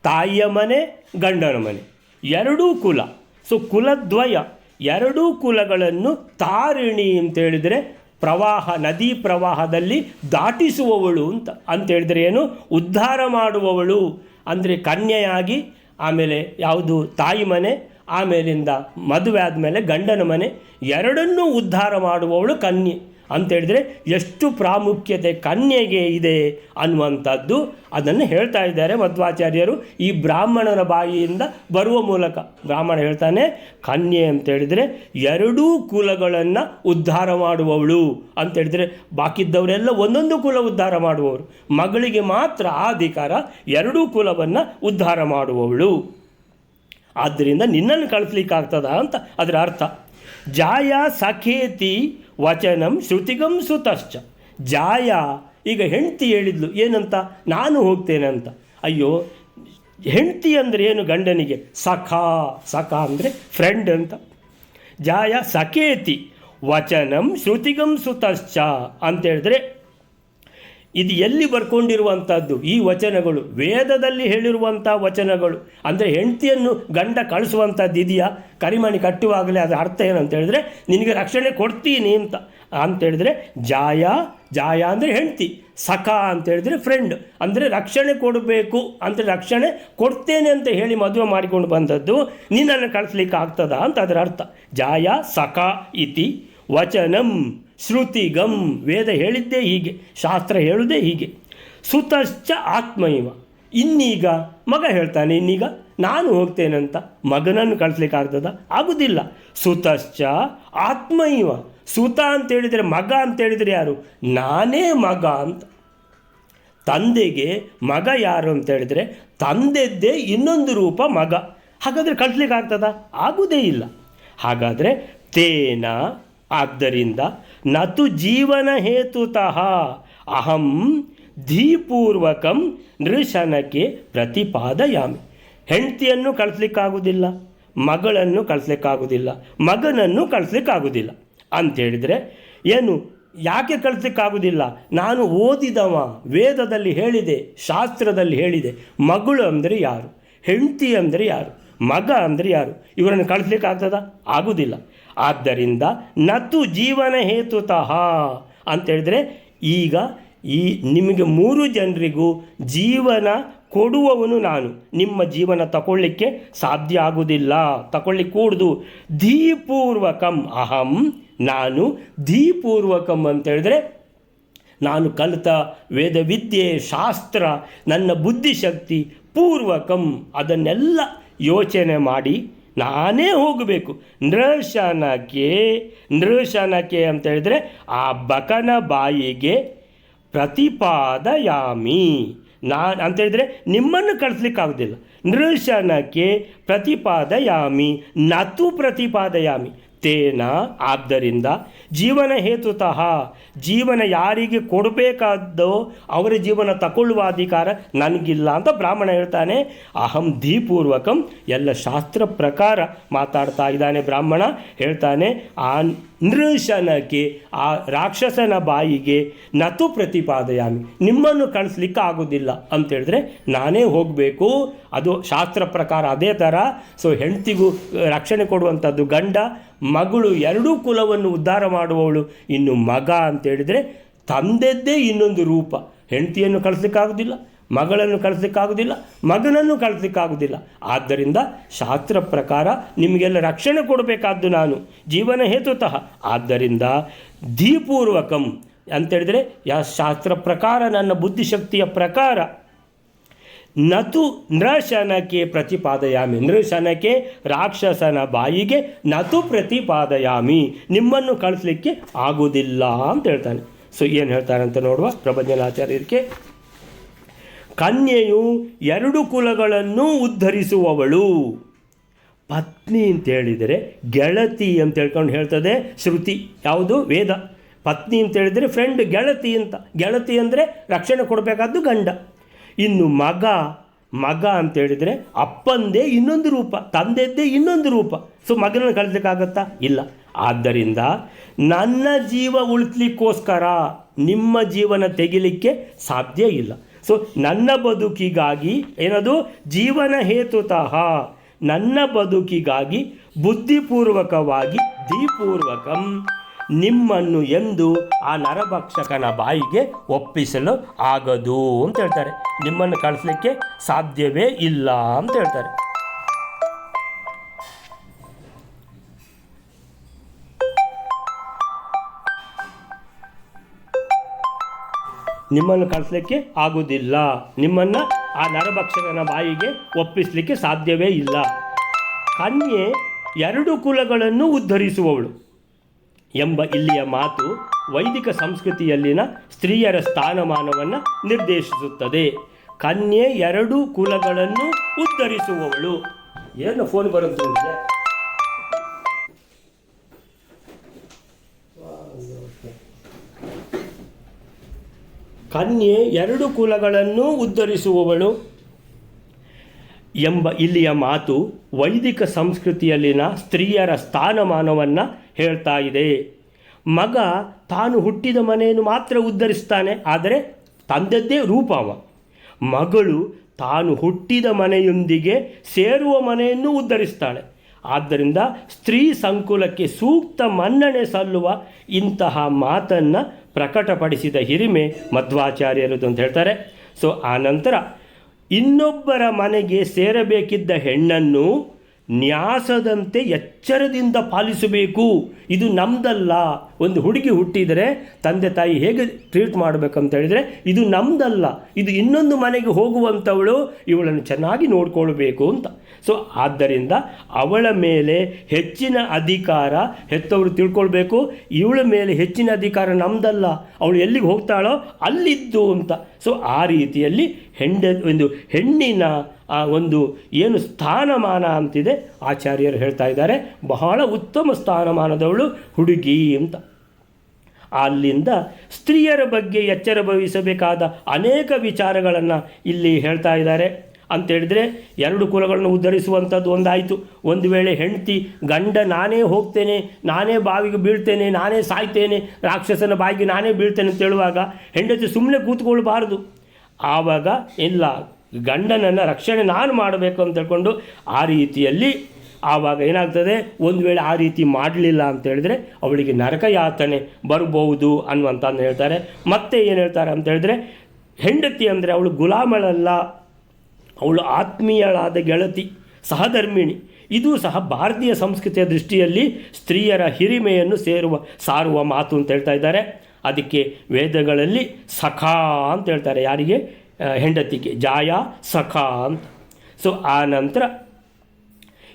ತಾಯಿಯ ಮನೆ, ಗಂಡನ ಮನೆ. ಎರಡೂ ಕುಲ. ಸೊ ಕುಲದ್ವಯ ಎರಡೂ ಕುಲಗಳನ್ನು ತಾರಿಣಿ ಅಂತ ಹೇಳಿದರೆ ಪ್ರವಾಹ, ನದಿ ಪ್ರವಾಹದಲ್ಲಿ ದಾಟಿಸುವವಳು ಅಂತ ಅಂತ ಹೇಳಿದರೆ ಏನು? ಉದ್ಧಾರ ಮಾಡುವವಳು. ಅಂದರೆ ಕನ್ಯೆಯಾಗಿ, ಆಮೇಲೆ ಯಾವುದು? ತಾಯಿ ಮನೆ, ಆಮೇಲಿಂದ ಮದುವೆ ಆದಮೇಲೆ ಗಂಡನ ಮನೆ, ಎರಡನ್ನೂ ಉದ್ಧಾರ ಮಾಡುವವಳು ಕನ್ಯೆ. ಅಂತ ಹೇಳಿದರೆ ಎಷ್ಟು ಪ್ರಾಮುಖ್ಯತೆ ಕನ್ಯೆಗೆ ಇದೆ ಅನ್ನುವಂಥದ್ದು ಅದನ್ನು ಹೇಳ್ತಾ ಇದ್ದಾರೆ ಮಧ್ವಾಚಾರ್ಯರು. ಈ ಬ್ರಾಹ್ಮಣರ ಬಾಯಿಯಿಂದ ಬರುವ ಮೂಲಕ ಬ್ರಾಹ್ಮಣ ಹೇಳ್ತಾನೆ, ಕನ್ಯೆ ಅಂತ ಹೇಳಿದರೆ ಎರಡೂ ಕುಲಗಳನ್ನು ಉದ್ಧಾರ ಮಾಡುವವಳು. ಅಂತ ಹೇಳಿದರೆ ಬಾಕಿದ್ದವರೆಲ್ಲ ಒಂದೊಂದು ಕುಲ ಉದ್ಧಾರ ಮಾಡುವವರು. ಮಗಳಿಗೆ ಮಾತ್ರ ಆ ಅಧಿಕಾರ ಎರಡೂ ಕುಲವನ್ನು ಉದ್ಧಾರ ಮಾಡುವವಳು. ಆದ್ದರಿಂದ ನಿನ್ನನ್ನು ಕಳಿಸ್ಲಿಕ್ಕಾಗ್ತದ ಅಂತ ಅದರ ಅರ್ಥ. ಜಾಯ ಸಖೇತಿ ವಚನಂ ಶ್ರುತಿಗಂ ಸುತಶ್ಚ ಜಾಯ, ಈಗ ಹೆಂಡತಿ ಹೇಳಿದ್ಲು, ಏನಂತ? ನಾನು ಹೋಗ್ತೇನೆ ಅಂತ ಅಯ್ಯೋ, ಹೆಂಡ್ತಿ ಅಂದರೆ ಏನು ಗಂಡನಿಗೆ? ಸಖ ಸಖ ಅಂದರೆ ಫ್ರೆಂಡ್ ಅಂತ. ಜಾಯ, ಸಖೇತಿ. ವಚನಂ ಶ್ರುತಿಗಂ ಸುತಶ್ಚ ಅಂತ ಹೇಳಿದ್ರೆ ಇದು ಎಲ್ಲಿ ಬರ್ಕೊಂಡಿರುವಂಥದ್ದು? ಈ ವಚನಗಳು, ವೇದದಲ್ಲಿ ಹೇಳಿರುವಂಥ ವಚನಗಳು. ಅಂದರೆ ಹೆಂಡತಿಯನ್ನು ಗಂಡ ಕಳಿಸುವಂಥದ್ದು ಇದೆಯಾ? ಕರಿಮಣಿ ಕಟ್ಟುವಾಗಲೇ ಅದರ ಅರ್ಥ ಏನಂತ ಹೇಳಿದ್ರೆ, ನಿನಗೆ ರಕ್ಷಣೆ ಕೊಡ್ತೀನಿ ಅಂತ ಅಂತ ಹೇಳಿದ್ರೆ, ಜಾಯ ಜಾಯ ಅಂದರೆ ಹೆಂಡತಿ, ಸಖ ಅಂತ ಹೇಳಿದ್ರೆ ಫ್ರೆಂಡ್ ಅಂದರೆ ರಕ್ಷಣೆ ಕೊಡಬೇಕು ಅಂದರೆ ರಕ್ಷಣೆ ಕೊಡ್ತೇನೆ ಅಂತ ಹೇಳಿ ಮದುವೆ ಮಾಡಿಕೊಂಡು ಬಂದದ್ದು ನಿನ್ನನ್ನು ಕಳಿಸ್ಲಿಕ್ಕೆ ಆಗ್ತದಾ ಅಂತ ಅದರ ಅರ್ಥ. ಜಾಯ, ಸಖ ಇತಿ ವಚನಂ. ಶ್ರುತಿಗಂ ವೇದ ಹೇಳಿದ್ದೇ ಹೀಗೆ, ಶಾಸ್ತ್ರ ಹೇಳುವುದೇ ಹೀಗೆ. ಸುತಶ್ಚ ಆತ್ಮೈವ. ಇನ್ನೀಗ ಮಗ ಹೇಳ್ತಾನೆ, ಇನ್ನೀಗ ನಾನು ಹೋಗ್ತೇನಂತ. ಮಗನನ್ನು ಕಳಿಸ್ಲಿಕ್ಕಾಗ್ತದ ಆಗುದಿಲ್ಲ. ಸುತಶ್ಚ ಆತ್ಮೈವ. ಸುತ ಅಂತ ಹೇಳಿದರೆ ಮಗ ಅಂತ ಹೇಳಿದರೆ ಯಾರು? ನಾನೇ ಮಗ ಅಂತ. ತಂದೆಗೆ ಮಗ ಯಾರು ಅಂತ ಹೇಳಿದರೆ ತಂದೆದ್ದೇ ಇನ್ನೊಂದು ರೂಪ ಮಗ. ಹಾಗಾದರೆ ಕಳಿಸ್ಲಿಕ್ಕೆ ಆಗ್ತದ? ಆಗುವುದೇ ಇಲ್ಲ. ಹಾಗಾದರೆ ತೇನ ಆದ್ದರಿಂದ ನತು ಜೀವನ ಹೇತುತಃ ಅಹಂ ಧೀಪೂರ್ವಕಂ ನೃಶನಕ್ಕೆ ಪ್ರತಿಪಾದಯಾಮಿ. ಹೆಂಡತಿಯನ್ನು ಕಳಿಸ್ಲಿಕ್ಕಾಗುವುದಿಲ್ಲ ಮಗಳನ್ನು ಕಳಿಸ್ಲಿಕ್ಕಾಗುವುದಿಲ್ಲ ಮಗನನ್ನು ಕಳಿಸ್ಲಿಕ್ಕಾಗುವುದಿಲ್ಲ ಅಂತೇಳಿದರೆ ಏನು, ಯಾಕೆ ಕಳಿಸ್ಲಿಕ್ಕಾಗುವುದಿಲ್ಲ ನಾನು ಓದಿದವ, ವೇದದಲ್ಲಿ ಹೇಳಿದೆ, ಶಾಸ್ತ್ರದಲ್ಲಿ ಹೇಳಿದೆ. ಮಗಳು ಅಂದರೆ ಯಾರು? ಹೆಂಡತಿ ಅಂದರೆ ಯಾರು? ಮಗ ಅಂದರೆ ಯಾರು? ಇವರನ್ನು ಕಳಿಸ್ಲಿಕ್ಕಾಗ್ತದ? ಆಗುವುದಿಲ್ಲ ಆದ್ದರಿಂದ ನತು ಜೀವನ ಹೇತುತಃ ಅಂತೇಳಿದರೆ ಈಗ ಈ ನಿಮಗೆ ಮೂರು ಜನರಿಗೂ ಜೀವನ ಕೊಡುವವನು ನಾನು. ನಿಮ್ಮ ಜೀವನ ತಗೊಳ್ಳಿಕ್ಕೆ ಸಾಧ್ಯ ಆಗುವುದಿಲ್ಲ. ತಗೊಳ್ಳಿಕ್ಕೆ ಕೂಡುದು ಧೀಪೂರ್ವಕಂ ಅಹಂ. ನಾನು ಧೀಪೂರ್ವಕಂ ಅಂತ ಹೇಳಿದ್ರೆ ನಾನು ಕಲಿತ ವೇದವಿದ್ಯೆ ಶಾಸ್ತ್ರ, ನನ್ನ ಬುದ್ಧಿಶಕ್ತಿ ಪೂರ್ವಕಂ. ಅದನ್ನೆಲ್ಲ ಯೋಚನೆ ಮಾಡಿ ನಾನೇ ಹೋಗಬೇಕು. ನೃಶಾನಕ್ಕೆ ನೃಶಾನಕ್ಕೆ ಅಂತ ಹೇಳಿದ್ರೆ ಆ ಬಕನ ಬಾಯಿಗೆ ಪ್ರತಿಪಾದಯಾಮಿ. ನಾನು ಅಂತ ಹೇಳಿದ್ರೆ ನಿಮ್ಮನ್ನು ಕಳಿಸ್ಲಿಕ್ಕಾಗೋದಿಲ್ಲ. ನೃಶನಕ್ಕೆ ಪ್ರತಿಪಾದಯಾಮಿ, ನತು ಪ್ರತಿಪಾದಯಾಮಿ. ತೇನ ಆದ್ದರಿಂದ ಜೀವನ ಹೇತುತಃ, ಜೀವನ ಯಾರಿಗೆ ಕೊಡಬೇಕಾದ್ದೋ ಅವರ ಜೀವನ ತಗೊಳ್ಳುವ ಅಧಿಕಾರ ನನಗಿಲ್ಲ ಅಂತ ಬ್ರಾಹ್ಮಣ ಹೇಳ್ತಾನೆ. ಅಹಂ ಧೀಪೂರ್ವಕಂ, ಎಲ್ಲ ಶಾಸ್ತ್ರ ಪ್ರಕಾರ ಮಾತಾಡ್ತಾ ಇದ್ದಾನೆ ಬ್ರಾಹ್ಮಣ. ಹೇಳ್ತಾನೆ ಆ ನೃಶನಕ್ಕೆ ಆ ರಾಕ್ಷಸನ ಬಾಯಿಗೆ ನತು ಪ್ರತಿಪಾದಯಾಮಿ. ನಿಮ್ಮನ್ನು ಕಳಿಸ್ಲಿಕ್ಕೆ ಆಗೋದಿಲ್ಲ ಅಂತ ಹೇಳಿದ್ರೆ, ನಾನೇ ಹೋಗಬೇಕು. ಅದು ಶಾಸ್ತ್ರ ಪ್ರಕಾರ ಅದೇ ಥರ ಸೊ, ಹೆಂಡತಿಗೂ ರಕ್ಷಣೆ ಕೊಡುವಂಥದ್ದು ಗಂಡ, ಮಗಳು ಎರಡೂ ಕುಲವನ್ನು ಉದ್ಧಾರ ಮಾಡುವವಳು ಇನ್ನು ಮಗ ಅಂತ ಹೇಳಿದರೆ, ತಂದೆದ್ದೇ ಇನ್ನೊಂದು ರೂಪ. ಹೆಂಡತಿಯನ್ನು ಕಳಿಸ್ಲಿಕ್ಕಾಗೋದಿಲ್ಲ. ಮಗಳನ್ನು ಕಳಿಸ್ಲಿಕ್ಕಾಗೋದಿಲ್ಲ, ಮಗನನ್ನು ಕಳಿಸ್ಲಿಕ್ಕಾಗೋದಿಲ್ಲ. ಆದ್ದರಿಂದ ಶಾಸ್ತ್ರ ಪ್ರಕಾರ ನಿಮಗೆಲ್ಲ ರಕ್ಷಣೆ ಕೊಡಬೇಕಾದ್ದು ನಾನು, ಜೀವನ ಹೇತುತಃ. ಆದ್ದರಿಂದ ದೀಪೂರ್ವಕಂ ಅಂತೇಳಿದರೆ, ಯಾ ಶಾಸ್ತ್ರ ಪ್ರಕಾರ ನನ್ನ ಬುದ್ಧಿಶಕ್ತಿಯ ಪ್ರಕಾರ ನತು ನೃಶನಕ್ಕೆ ಪ್ರತಿಪಾದಯಾಮಿ. ನೃಶನಕ್ಕೆ, ರಾಕ್ಷಸನ ಬಾಯಿಗೆ ನತು ಪ್ರತಿಪಾದಯಾಮಿ. ನಿಮ್ಮನ್ನು ಕಳಿಸ್ಲಿಕ್ಕೆ ಆಗುವುದಿಲ್ಲ ಅಂತ ಹೇಳ್ತಾನೆ. ಸೊ, ಏನು ಹೇಳ್ತಾರೆ ಅಂತ ನೋಡುವ ಪ್ರಬಂಧನಾಚಾರ್ಯರಿಗೆ ಕನ್ಯೆಯು ಎರಡು ಕುಲಗಳನ್ನು ಉದ್ಧರಿಸುವವಳು. ಪತ್ನಿ ಅಂತ ಹೇಳಿದರೆ ಗೆಳತಿ ಅಂತ ಹೇಳ್ಕೊಂಡು ಹೇಳ್ತದೆ ಶ್ರುತಿ. ಯಾವುದು? ವೇದ. ಪತ್ನಿ ಅಂತ ಹೇಳಿದರೆ ಫ್ರೆಂಡ್ ಗೆಳತಿ ಅಂತ. ಗೆಳತಿ ಅಂದರೆ ರಕ್ಷಣೆ ಕೊಡಬೇಕಾದ್ದು ಗಂಡ. ಇನ್ನು ಮಗ ಮಗ ಅಂತ ಹೇಳಿದರೆ ಅಪ್ಪಂದೇ ಇನ್ನೊಂದು ರೂಪ, ತಂದೆದ್ದೇ ಇನ್ನೊಂದು ರೂಪ. ಸೊ ಮಗನನ್ನು ಕಳಿಸ್ಲಿಕ್ಕಾಗತ್ತಾ? ಇಲ್ಲ. ಆದ್ದರಿಂದ ನನ್ನ ಜೀವ ಉಳಿಸ್ಲಿಕ್ಕೋಸ್ಕರ ನಿಮ್ಮ ಜೀವನ ತೆಗಿಲಿಕ್ಕೆ ಸಾಧ್ಯ ಇಲ್ಲ. ಸೊ ನನ್ನ ಬದುಕಿಗಾಗಿ ಏನದು? ಜೀವನ ಹೇತುತಃ. ನನ್ನ ಬದುಕಿಗಾಗಿ ಬುದ್ಧಿಪೂರ್ವಕವಾಗಿ ದೀಪೂರ್ವಕಂ ನಿಮ್ಮನ್ನು ಎಂದು ಆ ನರಭಕ್ಷಕನ ಬಾಯಿಗೆ ಒಪ್ಪಿಸಲು ಆಗದು ಅಂತ ಹೇಳ್ತಾರೆ. ನಿಮ್ಮನ್ನು ಕಳಿಸ್ಲಿಕ್ಕೆ ಸಾಧ್ಯವೇ ಇಲ್ಲ ಅಂತ ಹೇಳ್ತಾರೆ. ನಿಮ್ಮನ್ನು ಕಳಿಸ್ಲಿಕ್ಕೆ ಆಗುವುದಿಲ್ಲ ನಿಮ್ಮನ್ನು ಆ ನರಭಕ್ಷಕನ ಬಾಯಿಗೆ ಒಪ್ಪಿಸಲಿಕ್ಕೆ ಸಾಧ್ಯವೇ ಇಲ್ಲ. ಕನ್ಯೆ ಎರಡು ಕುಲಗಳನ್ನು ಉದ್ಧರಿಸುವವಳು ಎಂಬ ಇಲ್ಲಿಯ ಮಾತು ವೈದಿಕ ಸಂಸ್ಕೃತಿಯಲ್ಲಿನ ಸ್ತ್ರೀಯರ ಸ್ಥಾನಮಾನವನ್ನು ನಿರ್ದೇಶಿಸುತ್ತದೆ. ಕನ್ಯೆ ಎರಡು ಕುಲಗಳನ್ನು ಉದ್ಧರಿಸುವವಳು. ಏನು ಫೋನ್ ಬರುತ್ತೆ ಕನ್ಯೆ ಎರಡು ಕುಲಗಳನ್ನು ಉದ್ಧರಿಸುವವಳು ಎಂಬ ಇಲ್ಲಿಯ ಮಾತು ವೈದಿಕ ಸಂಸ್ಕೃತಿಯಲ್ಲಿನ ಸ್ತ್ರೀಯರ ಸ್ಥಾನಮಾನವನ್ನು ಹೇಳ್ತಾ ಇದೆ. ಮಗ ತಾನು ಹುಟ್ಟಿದ ಮನೆಯನ್ನು ಮಾತ್ರ ಉದ್ಧರಿಸ್ತಾನೆ, ಆದರೆ ತಂದದ್ದೇ ರೂಪ ಮಗಳು ತಾನು ಹುಟ್ಟಿದ ಮನೆಯೊಂದಿಗೆ ಸೇರುವ ಮನೆಯನ್ನು ಉದ್ಧರಿಸ್ತಾಳೆ. ಆದ್ದರಿಂದ ಸ್ತ್ರೀ ಸಂಕುಲಕ್ಕೆ ಸೂಕ್ತ ಮನ್ನಣೆ ಸಲ್ಲುವ ಇಂತಹ ಮಾತನ್ನು ಪ್ರಕಟಪಡಿಸಿದ ಹಿರಿಮೆ ಮಧ್ವಾಚಾರ್ಯರದು ಅಂತ ಹೇಳ್ತಾರೆ. ಸೊ ಆ ನಂತರ ಇನ್ನೊಬ್ಬರ ಮನೆಗೆ ಸೇರಬೇಕಿದ್ದ ಹೆಣ್ಣನ್ನು ನ್ಯಾಸದಂತೆ ಎಚ್ಚರದಿಂದ ಪಾಲಿಸಬೇಕು. ಇದು ನಮ್ದಲ್ಲ. ಒಂದು ಹುಡುಗಿ ಹುಟ್ಟಿದರೆ ತಂದೆ ತಾಯಿ ಹೇಗೆ ಟ್ರೀಟ್ ಮಾಡಬೇಕಂತ ಹೇಳಿದರೆ, ಇದು ನಮ್ದಲ್ಲ. ಇದು ಇನ್ನೊಂದು ಮನೆಗೆ ಹೋಗುವಂಥವಳು ಇವಳನ್ನು ಚೆನ್ನಾಗಿ ನೋಡಿಕೊಳ್ಬೇಕು ಅಂತ. ಸೊ ಆದ್ದರಿಂದ ಅವಳ ಮೇಲೆ ಹೆಚ್ಚಿನ ಅಧಿಕಾರ ಹೆತ್ತವರು ತಿಳ್ಕೊಳ್ಬೇಕು. ಇವಳ ಮೇಲೆ ಹೆಚ್ಚಿನ ಅಧಿಕಾರ ನಮ್ದಲ್ಲ. ಅವಳು ಎಲ್ಲಿಗೆ ಹೋಗ್ತಾಳೋ ಅಲ್ಲಿದ್ದು ಅಂತ. ಸೊ ಆ ರೀತಿಯಲ್ಲಿ ಹೆಂಡ, ಒಂದು ಹೆಣ್ಣಿನ ಆ ಒಂದು ಏನು ಸ್ಥಾನಮಾನ ಅಂತಿದೆ ಆಚಾರ್ಯರು ಹೇಳ್ತಾ ಇದ್ದಾರೆ. ಬಹಳ ಉತ್ತಮ ಸ್ಥಾನಮಾನದವಳು ಹುಡುಗಿ ಅಂತ. ಅಲ್ಲಿಂದ ಸ್ತ್ರೀಯರ ಬಗ್ಗೆ ಎಚ್ಚರ ಭವಿಸಬೇಕಾದ ಅನೇಕ ವಿಚಾರಗಳನ್ನು ಇಲ್ಲಿ ಹೇಳ್ತಾ ಇದ್ದಾರೆ. ಅಂತ ಹೇಳಿದ್ರೆ ಎರಡು ಕುಲಗಳನ್ನು ಉದ್ಧರಿಸುವಂಥದ್ದು ಒಂದಾಯಿತು. ಒಂದು ವೇಳೆ ಹೆಂಡತಿ, ಗಂಡ ನಾನೇ ಹೋಗ್ತೇನೆ, ನಾನೇ ಬಾವಿಗೆ ಬೀಳ್ತೇನೆ, ನಾನೇ ಸಾಯ್ತೇನೆ, ರಾಕ್ಷಸನ ಬಾಯಿಗೆ ನಾನೇ ಬೀಳ್ತೇನೆ ಅಂತ ಹೇಳುವಾಗ ಹೆಂಡತಿ ಸುಮ್ಮನೆ ಕೂತ್ಕೊಳ್ಬಾರ್ದು. ಆವಾಗ ಇಲ್ಲ ಗಂಡನನ್ನು ರಕ್ಷಣೆ ನಾನು ಮಾಡಬೇಕು ಅಂತ ಹೇಳ್ಕೊಂಡು ಆ ರೀತಿಯಲ್ಲಿ ಆವಾಗ ಏನಾಗ್ತದೆ? ಒಂದು ವೇಳೆ ಆ ರೀತಿ ಮಾಡಲಿಲ್ಲ ಅಂತ ಹೇಳಿದ್ರೆ ಅವಳಿಗೆ ನರಕ ಯಾತನೆ ಬರ್ಬೋದು ಅನ್ನುವಂಥದ್ದು ಹೇಳ್ತಾರೆ. ಮತ್ತೆ ಏನು ಹೇಳ್ತಾರೆ ಅಂತ ಹೇಳಿದ್ರೆ ಹೆಂಡತಿ ಅಂದರೆ ಅವಳು ಗುಲಾಮಳಲ್ಲ, ಅವಳು ಆತ್ಮೀಯಳಾದ ಗೆಳತಿ, ಸಹಧರ್ಮಿಣಿ. ಇದು ಸಹ ಭಾರತೀಯ ಸಂಸ್ಕೃತಿಯ ದೃಷ್ಟಿಯಲ್ಲಿ ಸ್ತ್ರೀಯರ ಹಿರಿಮೆಯನ್ನು ಸೇರುವ, ಸಾರುವ ಮಾತು ಅಂತ ಹೇಳ್ತಾ ಇದ್ದಾರೆ. ಅದಕ್ಕೆ ವೇದಗಳಲ್ಲಿ ಸಖಾ ಅಂತ ಹೇಳ್ತಾರೆ ಯಾರಿಗೆ? ಹೆಂಡತಿಗೆ, ಜಾಯ ಸಖಾ ಅಂತ ಸೊ ಆ ನಂತರ,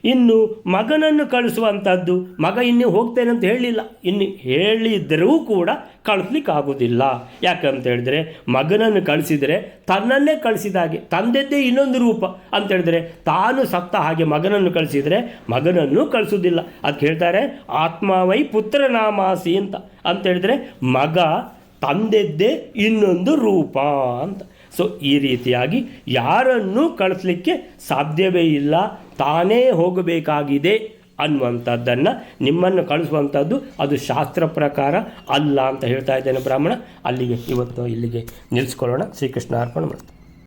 ಇನ್ನು ಮಗನನ್ನು ಕಳಿಸುವಂಥದ್ದು ಮಗ ಇನ್ನೂ ಹೋಗ್ತೇನೆ ಅಂತ ಹೇಳಿಲ್ಲ. ಇನ್ನು ಹೇಳಿದರೂ ಕೂಡ ಕಳಿಸ್ಲಿಕ್ಕೆ ಆಗೋದಿಲ್ಲ ಯಾಕಂತ ಹೇಳಿದ್ರೆ, ಮಗನನ್ನು ಕಳಿಸಿದರೆ ತನ್ನನ್ನೇ ಕಳಿಸಿದ ಹಾಗೆ, ತಂದೆದ್ದೇ ಇನ್ನೊಂದು ರೂಪ ಅಂತ ಹೇಳಿದ್ರೆ, ತಾನು ಸತ್ತ ಹಾಗೆ ಮಗನನ್ನು ಕಳಿಸಿದರೆ ಮಗನನ್ನು ಕಳಿಸೋದಿಲ್ಲ ಅದಕ್ಕೆ ಹೇಳ್ತಾರೆ, ಆತ್ಮಾವೈ ಪುತ್ರನಾಮಾಸಿ ಅಂತ. ಅಂತ ಹೇಳಿದ್ರೆ, ಮಗ ತಂದೆದ್ದೇ ಇನ್ನೊಂದು ರೂಪ ಅಂತ. ಸೊ ಈ ರೀತಿಯಾಗಿ ಯಾರನ್ನೂ ಕಳಿಸ್ಲಿಕ್ಕೆ ಸಾಧ್ಯವೇ ಇಲ್ಲ, ತಾನೇ ಹೋಗಬೇಕಾಗಿದೆ ಅನ್ನುವಂಥದ್ದನ್ನು ನಿಮ್ಮನ್ನು ಕಳಿಸುವಂಥದ್ದು ಅದು ಶಾಸ್ತ್ರ ಪ್ರಕಾರ ಅಲ್ಲ ಅಂತ ಹೇಳ್ತಾ ಇದ್ದೇನೆ ಬ್ರಾಹ್ಮಣ. ಅಲ್ಲಿಗೆ, ಇವತ್ತು ಇಲ್ಲಿಗೆ ನಿಲ್ಲಿಸ್ಕೊಳ್ಳೋಣ. ಶ್ರೀಕೃಷ್ಣ ಅರ್ಪಣೆ ಮಾಡ್ತೀನಿ